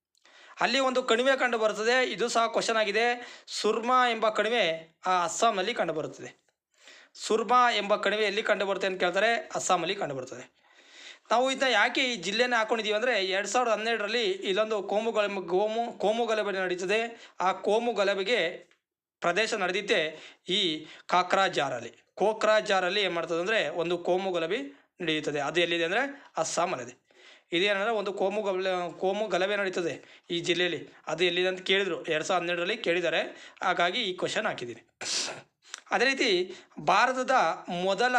ಅಲ್ಲಿ ಒಂದು ಕಣಿವೆ ಕಂಡು ಬರುತ್ತದೆ. ಇದು ಸಹ ಕ್ವಶನ್ ಆಗಿದೆ. ಸುರ್ಮಾ ಎಂಬ ಕಣಿವೆ, ಆ, ಅಸ್ಸಾಂನಲ್ಲಿ ಕಂಡುಬರುತ್ತದೆ ಸುರ್ಮಾ ಎಂಬ ಕಣಿವೆ ಎಲ್ಲಿ ಕಂಡುಬರುತ್ತೆ ಅಂತ ಕೇಳ್ತಾರೆ ಅಸ್ಸಾಮಲ್ಲಿ ಕಂಡುಬರುತ್ತದೆ ನಾವು ಇದನ್ನ ಯಾಕೆ ಈ ಜಿಲ್ಲೆನ ಹಾಕೊಂಡಿದ್ದೀವಿ ಅಂದರೆ ಎರಡು ಸಾವಿರದ ಹನ್ನೆರಡರಲ್ಲಿ ಇಲ್ಲೊಂದು ಕೋಮು ಗಲಭೆ, ಗೋಮು, ಕೋಮು ಗಲಭೆ ನಡೀತದೆ. ಆ ಕೋಮು ಗಲಭೆಗೆ ಪ್ರದೇಶ ನಡೆದಿದ್ದೆ ಈ ಕಾಕ್ರಾಜಾರಲ್ಲಿ. ಕೋಕ್ರಾಜಾರಲ್ಲಿ ಏನು ಮಾಡ್ತದೆ ಅಂದರೆ ಒಂದು ಕೋಮು ಗಲಭೆ ನಡೆಯುತ್ತದೆ ಅದು ಎಲ್ಲಿದೆ ಅಂದರೆ ಅಸ್ಸಾಮಲ್ಲಿದೆ. ಇದೇನಂದರೆ ಒಂದು ಕೋಮು ಗಲ ಕೋಮು ಗಲಭೆ ನಡೀತದೆ ಈ ಜಿಲ್ಲೆಯಲ್ಲಿ. ಅದು ಎಲ್ಲಿದೆ ಅಂತ ಕೇಳಿದರು. ಎರಡು ಸಾವಿರದ ಹನ್ನೆರಡರಲ್ಲಿ ಕೇಳಿದ್ದಾರೆ. ಹಾಗಾಗಿ ಈ ಕ್ವಶನ್ ಹಾಕಿದ್ದೀನಿ. ಅದೇ ರೀತಿ ಭಾರತದ ಮೊದಲ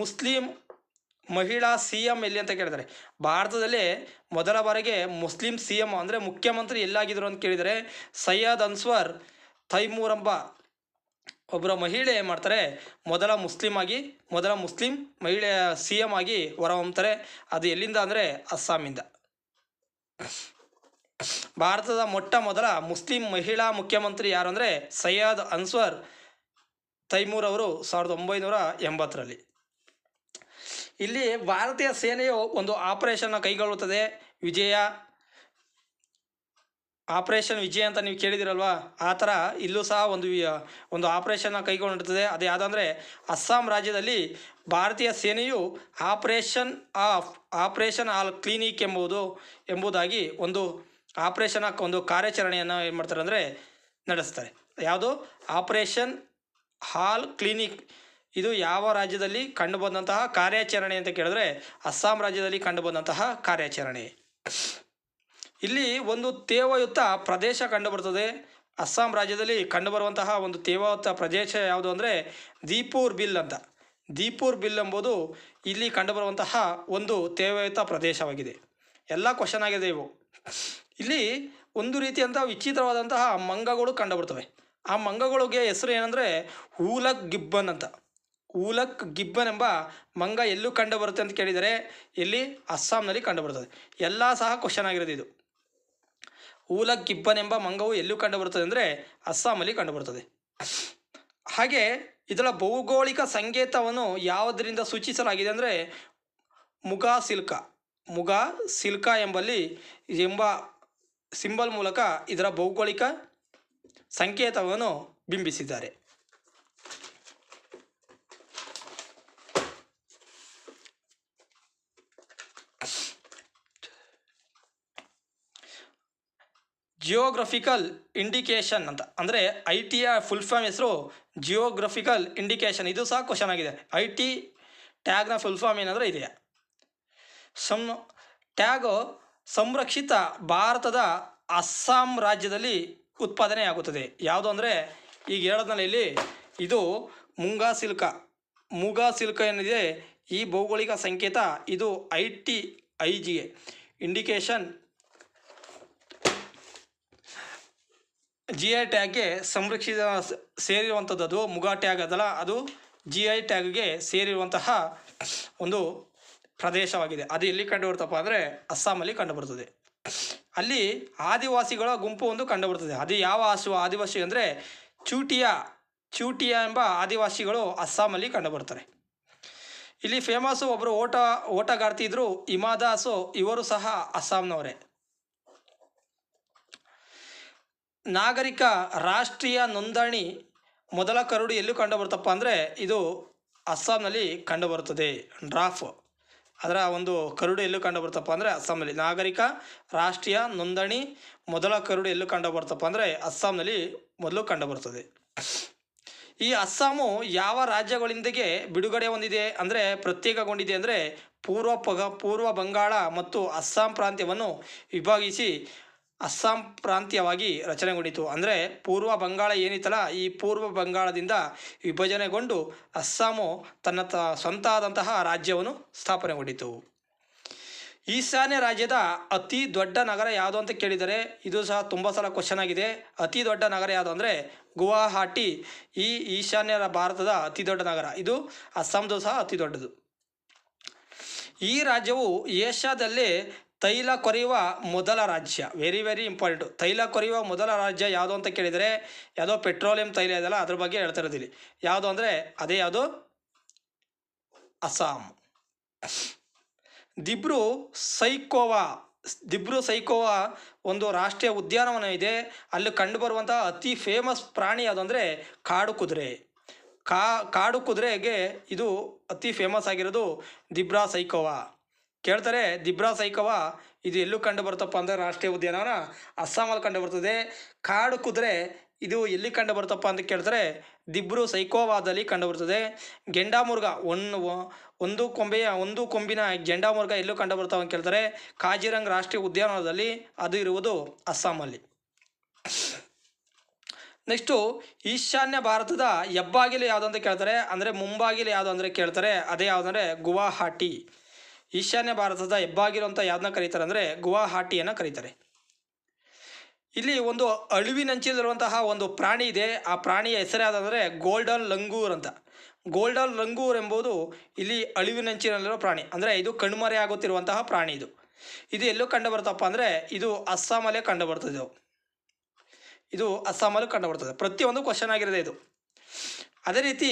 ಮುಸ್ಲಿಂ ಮಹಿಳಾ ಸಿ ಎಂ ಎಲ್ಲಿ ಅಂತ ಕೇಳಿದ್ದಾರೆ. ಭಾರತದಲ್ಲೇ ಮೊದಲ ಬಾರಿಗೆ ಮುಸ್ಲಿಂ ಸಿ ಎಂ ಅಂದರೆ ಮುಖ್ಯಮಂತ್ರಿ ಎಲ್ಲಾಗಿದ್ದರು ಅಂತ ಕೇಳಿದರೆ ಸೈಯದ್ ಅನ್ಸ್ವರ್ ತೈಮೂರಂಬ ಒಬ್ಬರ ಮಹಿಳೆ ಏನು ಮಾಡ್ತಾರೆ, ಮೊದಲ ಮುಸ್ಲಿಂ ಆಗಿ, ಮೊದಲ ಮುಸ್ಲಿಂ ಮಹಿಳೆ ಸಿ ಎಂ ಆಗಿ ಹೊರಹೊಮ್ತಾರೆ. ಅದು ಎಲ್ಲಿಂದ ಅಂದರೆ ಅಸ್ಸಾಮಿಂದ. ಭಾರತದ ಮೊಟ್ಟ ಮೊದಲ ಮುಸ್ಲಿಂ ಮಹಿಳಾ ಮುಖ್ಯಮಂತ್ರಿ ಯಾರು ಅಂದರೆ ಸೈಯದ್ ಅನ್ಸ್ವರ್ ತೈಮೂರ್ ಅವರು ಸಾವಿರದ ಒಂಬೈನೂರ ಎಂಬತ್ತರಲ್ಲಿ. ಇಲ್ಲಿ ಭಾರತೀಯ ಸೇನೆಯು ಒಂದು ಆಪರೇಷನ್ನ ಕೈಗೊಳ್ಳುತ್ತದೆ. ವಿಜಯ ಆಪರೇಷನ್ ವಿಜಯ ಅಂತ ನೀವು ಕೇಳಿದಿರಲ್ವಾ? ಆ ಥರ ಇಲ್ಲೂ ಸಹ ಒಂದು ಒಂದು ಆಪರೇಷನ್ನ ಕೈಗೊಂಡಿರ್ತದೆ. ಅದು ಯಾವುದಂದರೆ ಅಸ್ಸಾಂ ರಾಜ್ಯದಲ್ಲಿ ಭಾರತೀಯ ಸೇನೆಯು operation of operation all clinic ಎಂಬುದು ಎಂಬುದಾಗಿ ಒಂದು ಆಪರೇಷನ್ ಒಂದು ಕಾರ್ಯಾಚರಣೆಯನ್ನು ಏನು ಮಾಡ್ತಾರೆ ಅಂದರೆ ನಡೆಸ್ತಾರೆ. ಯಾವುದು? Operation hall clinic. ಇದು ಯಾವ ರಾಜ್ಯದಲ್ಲಿ ಕಂಡುಬಂದಂತಹ ಕಾರ್ಯಾಚರಣೆ ಅಂತ ಕೇಳಿದ್ರೆ ಅಸ್ಸಾಂ ರಾಜ್ಯದಲ್ಲಿ ಕಂಡುಬಂದಂತಹ ಕಾರ್ಯಾಚರಣೆ. ಇಲ್ಲಿ ಒಂದು ತೇವಯುತ ಪ್ರದೇಶ ಕಂಡುಬರ್ತದೆ. ಅಸ್ಸಾಂ ರಾಜ್ಯದಲ್ಲಿ ಕಂಡುಬರುವಂತಹ ಒಂದು ತೇವಯುತ ಪ್ರದೇಶ ಯಾವುದು ಅಂದರೆ ದೀಪೂರ್ ಬಿಲ್ ಅಂತ. ದೀಪೂರ್ ಬಿಲ್ ಎಂಬುದು ಇಲ್ಲಿ ಕಂಡುಬರುವಂತಹ ಒಂದು ತೇವಯುತ ಪ್ರದೇಶವಾಗಿದೆ. ಎಲ್ಲ ಕ್ವಶನ್ ಆಗಿದೆ ಇವು. ಇಲ್ಲಿ ಒಂದು ರೀತಿಯಂತಹ ವಿಚಿತ್ರವಾದಂತಹ ಮಂಗಗಳು ಕಂಡುಬರ್ತವೆ. ಆ ಮಂಗಗಳಿಗೆ ಹೆಸರು ಏನಂದರೆ ಹೂಲಕ್ ಗಿಬ್ಬನ್ ಅಂತ. ಹೂಲಕ್ ಗಿಬ್ಬನ್ ಎಂಬ ಮಂಗ ಎಲ್ಲೂ ಕಂಡುಬರುತ್ತೆ ಅಂತ ಕೇಳಿದರೆ ಇಲ್ಲಿ ಅಸ್ಸಾಂನಲ್ಲಿ ಕಂಡುಬರ್ತದೆ. ಎಲ್ಲ ಸಹ ಕ್ವಶನ್ ಆಗಿರೋದು ಇದು. ಊಲಕ್ ಗಿಬ್ಬನ್ ಎಂಬ ಮಂಗವು ಎಲ್ಲೂ ಕಂಡುಬರುತ್ತದೆ ಅಂದರೆ ಅಸ್ಸಾಮಲ್ಲಿ ಕಂಡುಬರುತ್ತದೆ. ಹಾಗೆ ಇದರ ಭೌಗೋಳಿಕ ಸಂಕೇತವನ್ನು ಯಾವುದರಿಂದ ಸೂಚಿಸಲಾಗಿದೆ ಅಂದರೆ ಮುಗಾ ಸಿಲ್ಕ ಮುಗಾ ಸಿಲ್ಕ ಎಂಬಲ್ಲಿ ಎಂಬ ಸಿಂಬಲ್ ಮೂಲಕ ಇದರ ಭೌಗೋಳಿಕ ಸಂಕೇತವನ್ನು ಬಿಂಬಿಸಿದ್ದಾರೆ. ಜಿಯೋಗ್ರಫಿಕಲ್ ಇಂಡಿಕೇಶನ್ ಅಂತ. ಅಂದರೆ ಐ ಟಿಯ ಫುಲ್ ಫಾರ್ಮ್ ಹೆಸರು ಜಿಯೋಗ್ರಫಿಕಲ್ ಇಂಡಿಕೇಶನ್ ಇದು ಸಹ ಕ್ವಶನ್ ಆಗಿದೆ. ಐ ಟಿ ಟ್ಯಾಗ್ನ ಫುಲ್ ಫಾರ್ಮ್ ಏನಾದರೂ ಇದೆಯಾ? ಸಂ ಟ್ಯಾಗು ಸಂರಕ್ಷಿತ ಭಾರತದ ಅಸ್ಸಾಂ ರಾಜ್ಯದಲ್ಲಿ ಉತ್ಪಾದನೆಯಾಗುತ್ತದೆ ಯಾವುದು ಅಂದರೆ ಈಗ ಹೇಳೋದ್ನಲ್ಲಿ ಇಲ್ಲಿ, ಇದು ಮುಂಗಾ ಸಿಲ್ಕ. ಮುಂಗಾ ಸಿಲ್ಕ ಏನಿದೆ? ಈ ಭೌಗೋಳಿಕ ಸಂಕೇತ ಇದು ಐ ಟಿ ಐ ಜಿಗೆ ಇಂಡಿಕೇಶನ್ ಜಿ ಐ ಟ್ಯಾಗ್ಗೆ ಸಂರಕ್ಷಿತ ಸೇರಿರುವಂಥದ್ದು ಅದು ಮುಗಾ ಟ್ಯಾಗ್ ಅದಲ್ಲ, ಅದು ಜಿ ಐ ಟ್ಯಾಗ್ಗೆ ಸೇರಿರುವಂತಹ ಒಂದು ಪ್ರದೇಶವಾಗಿದೆ. ಅದು ಎಲ್ಲಿ ಕಂಡುಬರುತ್ತಪ್ಪ ಅಂದರೆ ಅಸ್ಸಾಮಲ್ಲಿ ಕಂಡುಬರುತ್ತದೆ. ಅಲ್ಲಿ ಆದಿವಾಸಿಗಳ ಗುಂಪು ಒಂದು ಕಂಡುಬರುತ್ತದೆ. ಅದು ಯಾವ ಆಸು ಆದಿವಾಸಿ ಅಂದರೆ ಚೂಟಿಯಾ ಚೂಟಿಯಾ ಎಂಬ ಆದಿವಾಸಿಗಳು ಅಸ್ಸಾಮಲ್ಲಿ ಕಂಡುಬರ್ತಾರೆ ಇಲ್ಲಿ ಫೇಮಸ್ಸು ಒಬ್ಬರು ಓಟ, ಓಟಗಾರ್ತಿ ಹಿಮಾದಾಸು ಇಮಾದಾಸು ಇವರು ಸಹ ಅಸ್ಸಾಂನವರೇ. ನಾಗರಿಕ ರಾಷ್ಟ್ರೀಯ ನೋಂದಣಿ ಮೊದಲ ಕರಡು ಎಲ್ಲಿ ಕಂಡುಬರುತ್ತಪ್ಪ ಅಂದರೆ ಇದು ಅಸ್ಸಾಂನಲ್ಲಿ ಕಂಡುಬರುತ್ತದೆ, ಡ್ರಾಫ್. ಅದರ ಒಂದು ಕರಡು ಎಲ್ಲೂ ಕಂಡುಬರುತ್ತಪ್ಪ ಅಂದರೆ ಅಸ್ಸಾಂನಲ್ಲಿ. ನಾಗರಿಕ ರಾಷ್ಟ್ರೀಯ ನೋಂದಣಿ ಮೊದಲ ಕರಡು ಎಲ್ಲೂ ಕಂಡುಬರುತ್ತಪ್ಪ ಅಂದರೆ ಅಸ್ಸಾಂನಲ್ಲಿ ಮೊದಲು ಕಂಡುಬರುತ್ತದೆ. ಈ ಅಸ್ಸಾಮು ಯಾವ ರಾಜ್ಯಗಳಿಂದಗೆ ಬಿಡುಗಡೆ ಹೊಂದಿದೆ ಅಂದರೆ ಪ್ರತ್ಯೇಕಗೊಂಡಿದೆ ಅಂದರೆ ಪೂರ್ವ ಪಗ, ಪೂರ್ವ ಬಂಗಾಳ ಮತ್ತು ಅಸ್ಸಾಂ ಪ್ರಾಂತ್ಯವನ್ನು ವಿಭಾಗಿಸಿ ಅಸ್ಸಾಂ ಪ್ರಾಂತ್ಯವಾಗಿ ರಚನೆಗೊಂಡಿತು ಅಂದರೆ ಪೂರ್ವ ಬಂಗಾಳ ಏನಿತ್ತಲ್ಲ, ಈ ಪೂರ್ವ ಬಂಗಾಳದಿಂದ ವಿಭಜನೆಗೊಂಡು ಅಸ್ಸಾಮು ತನ್ನ ತ ಸ್ವಂತ ಆದಂತಹ ರಾಜ್ಯವನ್ನು ಸ್ಥಾಪನೆಗೊಂಡಿತು ಈಶಾನ್ಯ ರಾಜ್ಯದ ಅತಿ ದೊಡ್ಡ ನಗರ ಯಾವುದು ಅಂತ ಕೇಳಿದರೆ, ಇದು ಸಹ ತುಂಬ ಸಲ ಕ್ವಶನ್ ಆಗಿದೆ. ಅತಿ ದೊಡ್ಡ ನಗರ ಯಾವುದು ಅಂದರೆ ಗುವಾಹಟಿ, ಈ ಈಶಾನ್ಯ ಭಾರತದ ಅತಿ ದೊಡ್ಡ ನಗರ. ಇದು ಅಸ್ಸಾಂದು ಸಹ ಅತಿ ದೊಡ್ಡದು. ಈ ರಾಜ್ಯವು ಏಷ್ಯಾದಲ್ಲೇ ತೈಲ ಕೊರೆಯುವ ಮೊದಲ ರಾಜ್ಯ. ವೆರಿ ವೆರಿ ಇಂಪಾರ್ಟೆಂಟು ತೈಲ ಕೊರೆಯುವ ಮೊದಲ ರಾಜ್ಯ ಯಾವುದು ಅಂತ ಕೇಳಿದರೆ, ಯಾವುದೋ ಪೆಟ್ರೋಲಿಯಂ ತೈಲ ಇದೆಯಲ್ಲ, ಅದ್ರ ಬಗ್ಗೆ ಹೇಳ್ತಾ ಇರೋದಿಲ್ಲಿ. ಯಾವುದು ಅಂದರೆ, ಅದೇ ಯಾವುದು? ಅಸ್ಸಾಂ. ದಿಬ್ರು ಸೈಕೋವಾ ದಿಬ್ರು ಸೈಕೋವಾ ಒಂದು ರಾಷ್ಟ್ರೀಯ ಉದ್ಯಾನವನ ಇದೆ. ಅಲ್ಲಿ ಕಂಡುಬರುವಂತಹ ಅತಿ ಫೇಮಸ್ ಪ್ರಾಣಿ ಯಾವುದು ಅಂದರೆ, ಕಾಡು ಕುದುರೆ. ಕಾ, ಕಾಡು ಕುದುರೆಗೆ ಇದು ಅತಿ ಫೇಮಸ್ ಆಗಿರೋದು ದಿಬ್ರಾ ಸೈಕೋವ. ಕೇಳ್ತಾರೆ, ದಿಬ್ರಾ ಸೈಕವ ಇದು ಎಲ್ಲೂ ಕಂಡು ಬರುತ್ತಪ್ಪ ಅಂದರೆ ರಾಷ್ಟ್ರೀಯ ಉದ್ಯಾನವನ ಅಸ್ಸಾಮಲ್ಲಿ ಕಂಡು ಬರ್ತದೆ. ಕಾಡು ಕುದುರೆ, ಇದು ಎಲ್ಲಿ ಕಂಡು ಬರುತ್ತಪ್ಪ ಅಂತ ಕೇಳ್ತಾರೆ, ದಿಬ್ರು ಸೈಕೋವಾದಲ್ಲಿ ಕಂಡು ಬರ್ತದೆ. ಗೆಂಡಾಮೃಗ ಒಂದು ಒಂದು ಕೊಂಬೆಯ, ಒಂದು ಕೊಂಬಿನ ಗೆಂಡಾಮೃಗ ಎಲ್ಲೂ ಕಂಡು ಬರ್ತಾವೆ ಅಂತ ಕೇಳ್ತಾರೆ. ಕಾಜಿರಂಗ್ ರಾಷ್ಟ್ರೀಯ ಉದ್ಯಾನವನದಲ್ಲಿ ಅದು ಇರುವುದು ಅಸ್ಸಾಮಲ್ಲಿ. ನೆಕ್ಸ್ಟು, ಈಶಾನ್ಯ ಭಾರತದ ಹೆಬ್ಬಾಗಿಲು ಯಾವುದು ಅಂತ ಕೇಳ್ತಾರೆ. ಅಂದರೆ ಮುಂಬಾಗಿಲು ಯಾವುದು ಅಂದರೆ ಕೇಳ್ತಾರೆ. ಅದೇ ಯಾವುದಂದರೆ ಗುವಾಹಾಟಿ. ಈಶಾನ್ಯ ಭಾರತದ ಹೆಬ್ಬಾಗಿರುವಂಥ ಯಾವ್ದನ್ನ ಕರೀತಾರೆ ಅಂದರೆ ಗುವಾಹಾಟಿಯನ್ನು ಕರೀತಾರೆ. ಇಲ್ಲಿ ಒಂದು ಅಳಿವಿನಂಚಿನಲ್ಲಿರುವಂತಹ ಒಂದು ಪ್ರಾಣಿ ಇದೆ. ಆ ಪ್ರಾಣಿಯ ಹೆಸರು ಯಾವುದಂದರೆ ಗೋಲ್ಡನ್ ಲಂಗೂರ್ ಅಂತ. ಗೋಲ್ಡನ್ ಲಂಗೂರ್ ಎಂಬುದು ಇಲ್ಲಿ ಅಳಿವಿನಂಚಿನಲ್ಲಿರೋ ಪ್ರಾಣಿ. ಅಂದರೆ ಇದು ಕಣ್ಮರೆಯಾಗುತ್ತಿರುವಂತಹ ಪ್ರಾಣಿ ಇದು. ಇದು ಎಲ್ಲೂ ಕಂಡು ಬರ್ತಪ್ಪ ಅಂದರೆ ಇದು ಅಸ್ಸಾಮಲ್ಲೇ ಕಂಡು ಬರ್ತದೆ ಇದು. ಅಸ್ಸಾಮಲ್ಲೂ ಕಂಡು ಬರ್ತದೆ. ಪ್ರತಿಯೊಂದು ಕ್ವಶನ್ ಆಗಿರೋದೆ ಇದು. ಅದೇ ರೀತಿ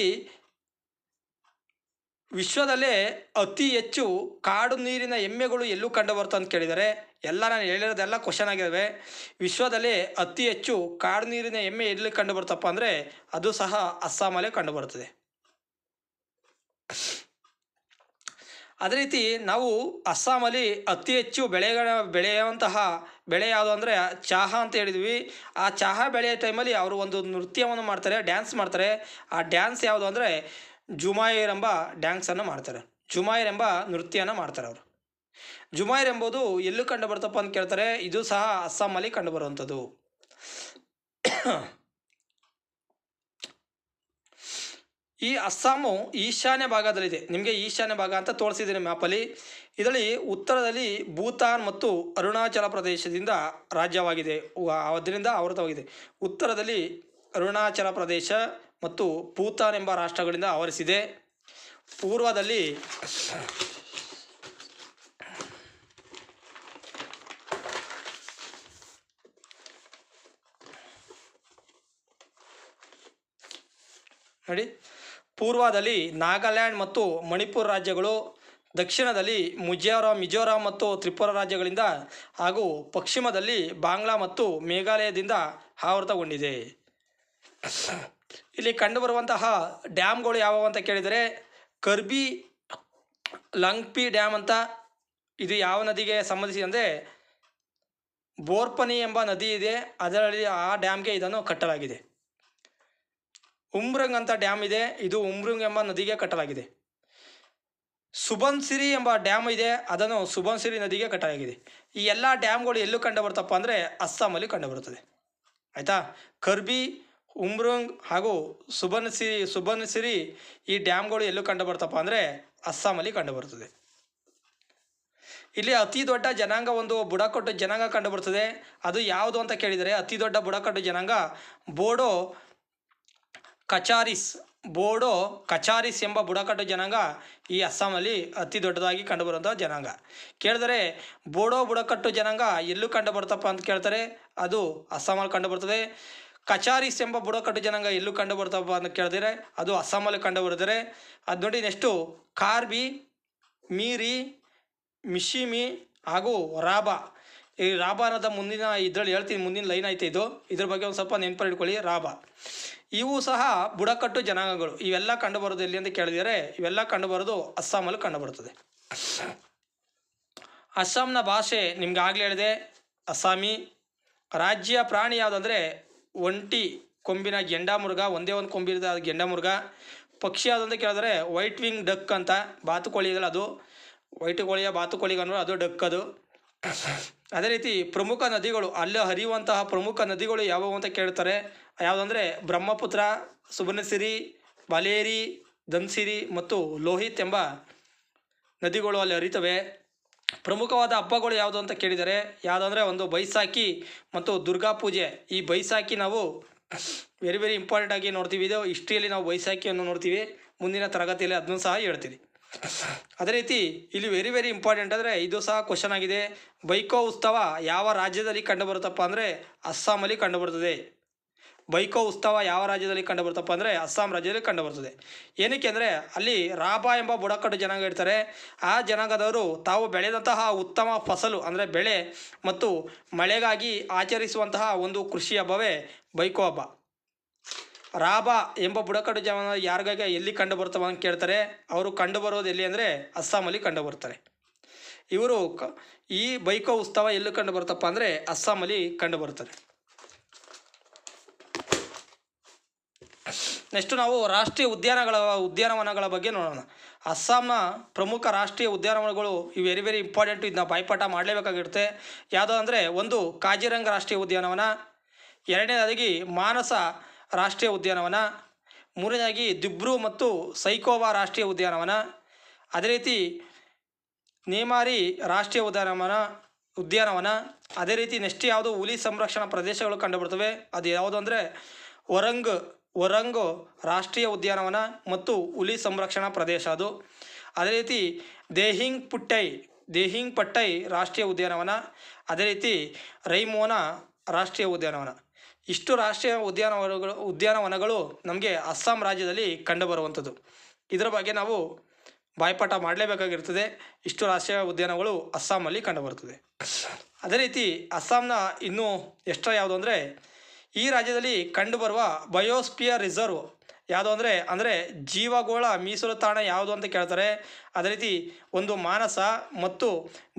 ವಿಶ್ವದಲ್ಲೇ ಅತಿ ಹೆಚ್ಚು ಕಾಡು ನೀರಿನ ಎಮ್ಮೆಗಳು ಎಲ್ಲೂ ಕಂಡು ಬರುತ್ತೆ ಅಂತ ಕೇಳಿದರೆ ಎಲ್ಲ ನಾನು ಹೇಳಿರೋದೆಲ್ಲ ಕ್ವಶನ್ ಆಗಿದ್ದಾವೆ ವಿಶ್ವದಲ್ಲೇ ಅತಿ ಹೆಚ್ಚು ಕಾಡು ನೀರಿನ ಎಮ್ಮೆ ಎಲ್ಲಿ ಕಂಡು ಬರ್ತಪ್ಪ ಅಂದರೆ ಅದು ಸಹ ಅಸ್ಸಾಮಲ್ಲೇ ಕಂಡು ಬರ್ತದೆ ಅದೇ ರೀತಿ ನಾವು ಅಸ್ಸಾಮಲ್ಲಿ ಅತಿ ಹೆಚ್ಚು ಬೆಳೆಗಳ ಬೆಳೆಯುವಂತಹ ಬೆಳೆ ಯಾವುದು ಅಂದರೆ ಚಹಾ ಅಂತ ಹೇಳಿದ್ವಿ. ಆ ಚಹಾ ಬೆಳೆಯೋ ಟೈಮಲ್ಲಿ ಅವರು ಒಂದು ನೃತ್ಯವನ್ನು ಮಾಡ್ತಾರೆ ಡ್ಯಾನ್ಸ್ ಮಾಡ್ತಾರೆ. ಆ ಡ್ಯಾನ್ಸ್ ಯಾವುದು ಅಂದರೆ ಜುಮಾಯಿರ್ ಎಂಬ ಡ್ಯಾನ್ಸನ್ನು ಮಾಡ್ತಾರೆ. ಜುಮಾಯರ್ ಎಂಬ ನೃತ್ಯನ ಮಾಡ್ತಾರೆ ಅವರು. ಜುಮಾಯರ್ ಎಂಬುದು ಎಲ್ಲೂ ಕಂಡು ಬರ್ತಪ್ಪ ಅಂತ ಕೇಳ್ತಾರೆ, ಇದು ಸಹ ಅಸ್ಸಾಮಲ್ಲಿ ಕಂಡು ಬರುವಂಥದ್ದು ಈ ಅಸ್ಸಾಮು ಈಶಾನ್ಯ ಭಾಗದಲ್ಲಿದೆ. ನಿಮಗೆ ಈಶಾನ್ಯ ಭಾಗ ಅಂತ ತೋರಿಸಿದ್ದೀನಿ ಮ್ಯಾಪಲ್ಲಿ. ಇದರಲ್ಲಿ ಉತ್ತರದಲ್ಲಿ ಭೂತಾನ್ ಮತ್ತು ಅರುಣಾಚಲ ಪ್ರದೇಶದಿಂದ ರಾಜ್ಯವಾಗಿದೆ. ಅದರಿಂದ ಆವೃತವಾಗಿದೆ. ಉತ್ತರದಲ್ಲಿ ಅರುಣಾಚಲ ಪ್ರದೇಶ ಮತ್ತು ಭೂತಾನ್ ಎಂಬ ರಾಷ್ಟ್ರಗಳಿಂದ ಆವರಿಸಿದೆ. ಪೂರ್ವದಲ್ಲಿ ನೋಡಿ ಪೂರ್ವದಲ್ಲಿ ನಾಗಾಲ್ಯಾಂಡ್ ಮತ್ತು ಮಣಿಪುರ ರಾಜ್ಯಗಳು, ದಕ್ಷಿಣದಲ್ಲಿ ಮುಜೋರಾಂ, ಮಿಜೋರಾಂ ಮತ್ತು ತ್ರಿಪುರ ರಾಜ್ಯಗಳಿಂದ ಹಾಗೂ ಪಶ್ಚಿಮದಲ್ಲಿ ಬಾಂಗ್ಲಾ ಮತ್ತು ಮೇಘಾಲಯದಿಂದ ಆವೃತಗೊಂಡಿದೆ. ಇಲ್ಲಿ ಕಂಡುಬರುವಂತಹ ಡ್ಯಾಮ್ಗಳು ಯಾವುವು ಅಂತ ಕೇಳಿದರೆ ಕರ್ಬಿ ಲಂಗ್ಪಿ ಡ್ಯಾಮ್ ಅಂತ ಇದು ಯಾವ ನದಿಗೆ ಸಂಬಂಧಿಸಿ ಅಂದರೆ ಬೋರ್ಪನಿ ಎಂಬ ನದಿ ಇದೆ. ಅದರಲ್ಲಿ ಆ ಡ್ಯಾಮ್ಗೆ ಇದನ್ನು ಕಟ್ಟಲಾಗಿದೆ. ಉಮ್ರಂಗ್ ಅಂತ ಡ್ಯಾಮ್ ಇದೆ. ಇದು ಉಮ್ರಂಗ್ ಎಂಬ ನದಿಗೆ ಕಟ್ಟಲಾಗಿದೆ. ಸುಬನ್ಸಿರಿ ಎಂಬ ಡ್ಯಾಮ್ ಇದೆ. ಅದನ್ನು ಸುಬನ್ಸಿರಿ ನದಿಗೆ ಕಟ್ಟಲಾಗಿದೆ. ಈ ಎಲ್ಲ ಡ್ಯಾಮ್ಗಳು ಎಲ್ಲೂ ಕಂಡು ಬರ್ತಪ್ಪ ಅಂದರೆ ಅಸ್ಸಾಮಲ್ಲಿ ಕಂಡುಬರುತ್ತದೆ. ಆಯಿತಾ? ಕರ್ಬಿ ಉಮ್ರುಂಗ್ ಹಾಗೂ ಸುಬನ್ಸಿರಿ ಸುಬನ್ಸಿರಿ ಈ ಡ್ಯಾಮ್ಗಳು ಎಲ್ಲೂ ಕಂಡು ಬರ್ತಪ್ಪ ಅಂದರೆ ಅಸ್ಸಾಮಲ್ಲಿ ಕಂಡುಬರ್ತದೆ. ಇಲ್ಲಿ ಅತಿ ದೊಡ್ಡ ಜನಾಂಗ ಒಂದು ಬುಡಕಟ್ಟು ಜನಾಂಗ ಕಂಡುಬರ್ತದೆ. ಅದು ಯಾವುದು ಅಂತ ಕೇಳಿದರೆ ಅತಿ ದೊಡ್ಡ ಬುಡಕಟ್ಟು ಜನಾಂಗ ಬೋಡೋ ಕಚಾರಿಸ್ ಬೋಡೋ ಕಚಾರಿಸ್ ಎಂಬ ಬುಡಕಟ್ಟು ಜನಾಂಗ ಈ ಅಸ್ಸಾಮಲ್ಲಿ ಅತಿ ದೊಡ್ಡದಾಗಿ ಕಂಡುಬರುವಂಥ ಜನಾಂಗ. ಕೇಳಿದರೆ ಬೋಡೋ ಬುಡಕಟ್ಟು ಜನಾಂಗ ಎಲ್ಲೂ ಕಂಡುಬರ್ತಪ್ಪ ಅಂತ ಕೇಳ್ತಾರೆ. ಅದು ಅಸ್ಸಾಮಲ್ಲಿ ಕಂಡು ಬರ್ತದೆ ಕಚಾರಿಸ್ ಎಂಬ ಬುಡಕಟ್ಟು ಜನಾಂಗ ಎಲ್ಲೂ ಕಂಡು ಬರ್ತಪ್ಪ ಅಂತ ಕೇಳಿದರೆ ಅದು ಅಸ್ಸಾಮಲ್ಲಿ ಕಂಡು ಬರ್ತಾರೆ ಅದು ನೋಡಿ ನೆಕ್ಸ್ಟು ಕಾರ್ಬಿ, ಮೀರಿ, ಮಿಶಿಮಿ ಹಾಗೂ ರಾಬಾ. ಈ ರಾಬಾ ಅನ್ನೋದ ಮುಂದಿನ ಇದರಲ್ಲಿ ಹೇಳ್ತೀನಿ, ಮುಂದಿನ ಲೈನ್ ಐತೆ ಇದು. ಇದ್ರ ಬಗ್ಗೆ ಒಂದು ಸ್ವಲ್ಪ ನೆನಪು ಇಟ್ಕೊಳ್ಳಿ ರಾಬಾ. ಇವು ಸಹ ಬುಡಕಟ್ಟು ಜನಾಂಗಗಳು. ಇವೆಲ್ಲ ಕಂಡುಬರೋದು ಎಲ್ಲಿ ಅಂತ ಕೇಳಿದರೆ ಇವೆಲ್ಲ ಕಂಡುಬರೋದು ಅಸ್ಸಾಮಲ್ಲಿ ಕಂಡು ಬರ್ತದೆ ಅಸ್ಸಾಂನ ಭಾಷೆ ನಿಮ್ಗೆ ಆಗಲೇ ಹೇಳಿದೆ, ಅಸ್ಸಾಮಿ. ರಾಜ್ಯ ಪ್ರಾಣಿ ಯಾವುದಂದರೆ ಒಂಟಿ ಕೊಂಬಿನ ಗೆಂಡಾಮೃಗ ಒಂದೇ ಒಂದು ಕೊಂಬಿರದ ಗೆಂಡಾಮೃಗ ಪಕ್ಷಿ ಯಾವುದಂತ ಕೇಳಿದ್ರೆ ವೈಟ್ ವಿಂಗ್ ಡಕ್ ಅಂತ ಬಾತುಕೋಳಿ ಇದೆಯಲ್ಲ ಅದು. ವೈಟ್ ಕೋಳಿಯ ಬಾತುಕೋಳಿಗೆ ಅನ್ನೋ ಅದು ಡಕ್ ಅದು. ಅದೇ ರೀತಿ ಪ್ರಮುಖ ನದಿಗಳು, ಅಲ್ಲಿ ಹರಿಯುವಂತಹ ಪ್ರಮುಖ ನದಿಗಳು ಯಾವುವು ಅಂತ ಕೇಳ್ತಾರೆ. ಯಾವುದಂದರೆ ಬ್ರಹ್ಮಪುತ್ರ ಸುಬರ್ಣಸಿರಿ ಬಲೇರಿ ಧನ್ಸಿರಿ ಮತ್ತು ಲೋಹಿತ್ ಎಂಬ ನದಿಗಳು ಅಲ್ಲಿ ಹರಿತವೆ. ಪ್ರಮುಖವಾದ ಹಬ್ಬಗಳು ಯಾವುದು ಅಂತ ಕೇಳಿದರೆ ಯಾವುದಂದರೆ ಒಂದು ಬೈಸಾಖಿ ಮತ್ತು ದುರ್ಗಾ ಪೂಜೆ. ಈ ಬೈಸಾಖಿ ನಾವು ವೆರಿ ವೆರಿ ಇಂಪಾರ್ಟೆಂಟ್ ಆಗಿ ನೋಡ್ತೀವಿ. ಇದು ಹಿಸ್ಟ್ರಿಯಲ್ಲಿ ನಾವು ಬೈಸಾಖಿಯನ್ನು ನೋಡ್ತೀವಿ. ಮುಂದಿನ ತರಗತಿಯಲ್ಲಿ ಅದನ್ನು ಸಹ ಹೇಳ್ತೀವಿ. ಅದೇ ರೀತಿ ಇಲ್ಲಿ ವೆರಿ ವೆರಿ ಇಂಪಾರ್ಟೆಂಟ್ ಅಂದರೆ ಇದು ಸಹ ಕ್ವಶನ್ ಆಗಿದೆ. ಬೈಕೋ ಉತ್ಸವ ಯಾವ ರಾಜ್ಯದಲ್ಲಿ ಕಂಡುಬರುತ್ತಪ್ಪ ಅಂದರೆ ಅಸ್ಸಾಮಲ್ಲಿ ಕಂಡುಬರುತ್ತದೆ. ಬೈಕೋ ಉತ್ಸವ ಯಾವ ರಾಜ್ಯದಲ್ಲಿ ಕಂಡುಬರುತ್ತಪ್ಪ ಅಂದರೆ ಅಸ್ಸಾಂ ರಾಜ್ಯದಲ್ಲಿ ಕಂಡುಬರ್ತದೆ. ಏನಕ್ಕೆ ಅಂದರೆ ಅಲ್ಲಿ ರಾಬಾ ಎಂಬ ಬುಡಕಟ್ಟು ಜನಾಂಗ ಇರ್ತಾರೆ ಆ ಜನಾಂಗದವರು ತಾವು ಬೆಳೆದಂತಹ ಉತ್ತಮ ಫಸಲು ಅಂದರೆ ಬೆಳೆ ಮತ್ತು ಮಳೆಗಾಗಿ ಆಚರಿಸುವಂತಹ ಒಂದು ಕೃಷಿ ಹಬ್ಬವೇ ಬೈಕೋ ಹಬ್ಬ. ರಾಬಾ ಎಂಬ ಬುಡಕಟ್ಟು ಜನ ಯಾರಿಗಾಗ ಎಲ್ಲಿ ಕಂಡು ಅಂತ ಕೇಳ್ತಾರೆ. ಅವರು ಕಂಡುಬರೋದು ಎಲ್ಲಿ ಅಂದರೆ ಅಸ್ಸಾಮಲ್ಲಿ ಕಂಡುಬರ್ತಾರೆ ಇವರು ಈ ಬೈಕೋ ಉತ್ಸವ ಎಲ್ಲಿ ಕಂಡು ಬರುತ್ತಪ್ಪ ಅಂದರೆ ಅಸ್ಸಾಮಲ್ಲಿ ಕಂಡು ನೆಕ್ಸ್ಟ್ ನಾವು ರಾಷ್ಟ್ರೀಯ ಉದ್ಯಾನಗಳ, ಉದ್ಯಾನವನಗಳ ಬಗ್ಗೆ ನೋಡೋಣ. ಅಸ್ಸಾಂನ ಪ್ರಮುಖ ರಾಷ್ಟ್ರೀಯ ಉದ್ಯಾನವನಗಳು ಇವು ವೆರಿ ವೆರಿ ಇಂಪಾರ್ಟೆಂಟು ಇದನ್ನ ಬಾಯ್ಪಾಠ ಮಾಡಲೇಬೇಕಾಗಿರುತ್ತೆ. ಯಾವುದು ಅಂದರೆ ಒಂದು ಕಾಜಿರಂಗ ರಾಷ್ಟ್ರೀಯ ಉದ್ಯಾನವನ, ಎರಡನೇದಾಗಿ ಮಾನಸ ರಾಷ್ಟ್ರೀಯ ಉದ್ಯಾನವನ, ಮೂರನೇದಾಗಿ ದಿಬ್ರು ಮತ್ತು ಸೈಕೋವಾ ರಾಷ್ಟ್ರೀಯ ಉದ್ಯಾನವನ, ಅದೇ ರೀತಿ ನೇಮಾರಿ ರಾಷ್ಟ್ರೀಯ ಉದ್ಯಾನವನ ಉದ್ಯಾನವನ, ಅದೇ ರೀತಿ ನೆಕ್ಸ್ಟ್ ಯಾವುದು ಹುಲಿ ಸಂರಕ್ಷಣಾ ಪ್ರದೇಶಗಳು ಕಂಡುಬರ್ತವೆ, ಅದು ಯಾವುದು ಅಂದರೆ ಒರಂಗ್ ಒರಂಗು ರಾಷ್ಟ್ರೀಯ ಉದ್ಯಾನವನ ಮತ್ತು ಹುಲಿ ಸಂರಕ್ಷಣಾ ಪ್ರದೇಶ ಅದು. ಅದೇ ರೀತಿ ದೇಹಿಂಗ್ ಪುಟ್ಟೈ, ದೇಹಿಂಗ್ ಪಟ್ಟೈ ರಾಷ್ಟ್ರೀಯ ಉದ್ಯಾನವನ, ಅದೇ ರೀತಿ ರೈಮೋನ ರಾಷ್ಟ್ರೀಯ ಉದ್ಯಾನವನ. ಇಷ್ಟು ರಾಷ್ಟ್ರೀಯ ಉದ್ಯಾನವನಗಳು ಉದ್ಯಾನವನಗಳು ನಮಗೆ ಅಸ್ಸಾಂ ರಾಜ್ಯದಲ್ಲಿ ಕಂಡುಬರುವಂಥದ್ದು. ಇದರ ಬಗ್ಗೆ ನಾವು ಬಾಯ್ಪಾಠ ಮಾಡಲೇಬೇಕಾಗಿರ್ತದೆ. ಇಷ್ಟು ರಾಷ್ಟ್ರೀಯ ಉದ್ಯಾನಗಳು ಅಸ್ಸಾಮಲ್ಲಿ ಕಂಡುಬರುತ್ತದೆ. ಅದೇ ರೀತಿ ಅಸ್ಸಾಂನ ಇನ್ನೂ ಎಷ್ಟರ ಯಾವುದು ಅಂದರೆ ಈ ರಾಜ್ಯದಲ್ಲಿ ಕಂಡುಬರುವ ಬಯೋಸ್ಪಿಯರ್ ರಿಸರ್ವ್ ಯಾವುದು ಅಂದರೆ ಅಂದರೆ ಜೀವಗೋಳ ಮೀಸಲು ತಾಣ ಯಾವುದು ಅಂತ ಕೇಳ್ತಾರೆ. ಅದೇ ರೀತಿ ಒಂದು ಮಾನಸ ಮತ್ತು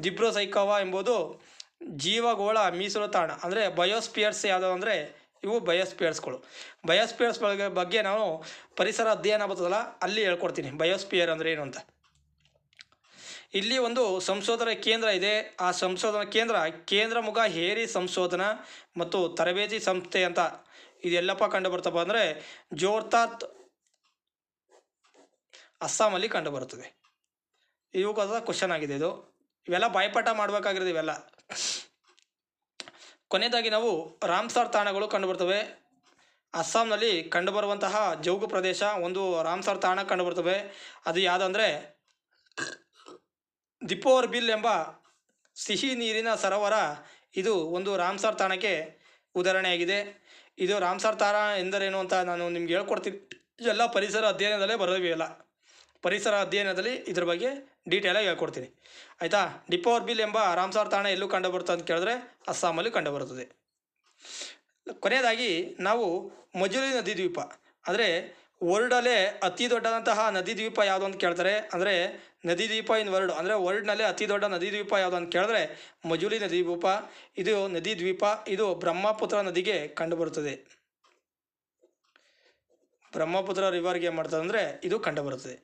ದಿಬ್ರೋಸೈಕವ ಎಂಬುದು ಜೀವಗೋಳ ಮೀಸಲು ತಾಣ. ಅಂದರೆ ಬಯೋಸ್ಪಿಯರ್ಸ್ ಯಾವುದು ಅಂದರೆ, ಇವು ಬಯೋಸ್ಪಿಯರ್ಸ್ಗಳು. ಬಯೋಸ್ಪಿಯರ್ಸ್ ಬಗ್ಗೆ ನಾನು ಪರಿಸರ ಅಧ್ಯಯನ ಬರ್ತದಲ್ಲ, ಅಲ್ಲಿ ಹೇಳ್ಕೊಡ್ತೀನಿ. ಬಯೋಸ್ಪಿಯರ್ ಅಂದರೆ ಏನು ಅಂತ. ಇಲ್ಲಿ ಒಂದು ಸಂಶೋಧನಾ ಕೇಂದ್ರ ಇದೆ. ಆ ಸಂಶೋಧನಾ ಕೇಂದ್ರ ಕೇಂದ್ರ ಮುಗ ಹೇರಿ ಸಂಶೋಧನಾ ಮತ್ತು ತರಬೇತಿ ಸಂಸ್ಥೆ ಅಂತ ಇದೆಲ್ಲಪ್ಪ ಕಂಡು ಬರ್ತಪ್ಪ ಅಂದರೆ ಜೋರ್ತಾತ್ ಅಸ್ಸಾಮಲ್ಲಿ ಕಂಡು ಬರುತ್ತದೆ ಇವುಗಳ ಕ್ವಶನ್ ಆಗಿದೆ ಇದು. ಇವೆಲ್ಲ ಬಾಯ್ಪಾಠ ಮಾಡಬೇಕಾಗಿರೋದು ಇವೆಲ್ಲ. ಕೊನೆಯದಾಗಿ ನಾವು ರಾಮ್ಸಾರ್ ತಾಣಗಳು ಕಂಡುಬರ್ತವೆ. ಅಸ್ಸಾಂನಲ್ಲಿ ಕಂಡುಬರುವಂತಹ ಜೌಗು ಪ್ರದೇಶ, ಒಂದು ರಾಮ್ಸಾರ್ ತಾಣ ಕಂಡುಬರ್ತವೆ. ಅದು ಯಾವುದಂದರೆ ದಿಪೋರ್ ಬಿಲ್ ಎಂಬ ಸಿಹಿ ನೀರಿನ ಸರೋವರ ಇದು ಒಂದು ರಾಮ್ಸಾರ್ ತಾಣಕ್ಕೆ ಉದಾಹರಣೆಯಾಗಿದೆ. ಇದು ರಾಮ್ಸಾರ್ ತಾಣ ಎಂದರೇನು ಅಂತ ನಾನು ನಿಮ್ಗೆ ಹೇಳ್ಕೊಡ್ತೀನಿ. ಎಲ್ಲ ಪರಿಸರ ಅಧ್ಯಯನದಲ್ಲೇ ಬರೋದಿವೆಯಲ್ಲ ಪರಿಸರ ಅಧ್ಯಯನದಲ್ಲಿ ಇದ್ರ ಬಗ್ಗೆ ಡೀಟೇಲಾಗಿ ಹೇಳ್ಕೊಡ್ತೀನಿ. ಆಯಿತಾ? ಡಿಪೋರ್ ಬಿಲ್ ಎಂಬ ರಾಮ್ಸಾರ್ ತಾಣ ಎಲ್ಲೂ ಕಂಡುಬರುತ್ತೆ ಅಂತ ಕೇಳಿದ್ರೆ ಅಸ್ಸಾಮಲ್ಲಿ ಕಂಡುಬರುತ್ತದೆ. ಕೊನೆಯದಾಗಿ ನಾವು ಮಜುಲಿ ನದಿ ದ್ವೀಪ. ಅಂದರೆ ವರ್ಲ್ಡಲ್ಲೇ ಅತಿ ದೊಡ್ಡದಂತಹ ನದಿ ದ್ವೀಪ ಯಾವುದು ಅಂತ ಕೇಳ್ತಾರೆ? ಅಂದರೆ ನದಿ ದ್ವೀಪ ಇನ್ ವರ್ಲ್ಡ್ ಅಂದರೆ ವರ್ಲ್ಡ್ನಲ್ಲೇ ಅತಿ ದೊಡ್ಡ ನದಿ ದ್ವೀಪ ಯಾವುದು ಅಂತ ಕೇಳಿದ್ರೆ ಮಜುಲಿ ನದಿ ದ್ವೀಪ, ಇದು ನದಿ ದ್ವೀಪ, ಇದು ಬ್ರಹ್ಮಪುತ್ರ ನದಿಗೆ ಕಂಡುಬರುತ್ತದೆ. ಬ್ರಹ್ಮಪುತ್ರ ರಿವರ್ಗೆ ಏನು ಮಾಡ್ತದೆ ಅಂದರೆ ಇದು ಕಂಡುಬರುತ್ತದೆ.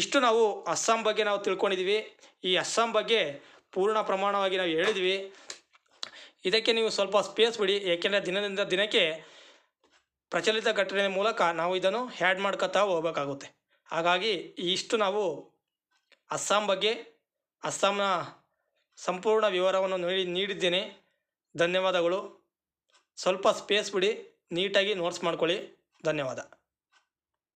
ಇಷ್ಟು ನಾವು ಅಸ್ಸಾಂ ಬಗ್ಗೆ ನಾವು ತಿಳ್ಕೊಂಡಿದ್ದೀವಿ ಈ ಅಸ್ಸಾಂ ಬಗ್ಗೆ ಪೂರ್ಣ ಪ್ರಮಾಣವಾಗಿ ನಾವು ಹೇಳಿದ್ವಿ. ಇದಕ್ಕೆ ನೀವು ಸ್ವಲ್ಪ ಸ್ಪೇಸ್ ಬಿಡಿ, ಏಕೆಂದರೆ ದಿನದಿಂದ ದಿನಕ್ಕೆ ಪ್ರಚಲಿತ ಘಟನೆ ಮೂಲಕ ನಾವು ಇದನ್ನು ಹ್ಯಾಡ್ ಮಾಡ್ಕೊತಾ ಹೋಗ್ಬೇಕಾಗುತ್ತೆ. ಹಾಗಾಗಿ ಇಷ್ಟು ನಾವು ಅಸ್ಸಾಂ ಬಗ್ಗೆ, ಅಸ್ಸಾಂನ ಸಂಪೂರ್ಣ ವಿವರವನ್ನು ನೀಡಿ, ನೀಡಿದ್ದೇನೆ. ಧನ್ಯವಾದಗಳು. ಸ್ವಲ್ಪ ಸ್ಪೇಸ್ ಬಿಡಿ, ನೀಟಾಗಿ ನೋಟ್ಸ್ ಮಾಡ್ಕೊಳ್ಳಿ. ಧನ್ಯವಾದ.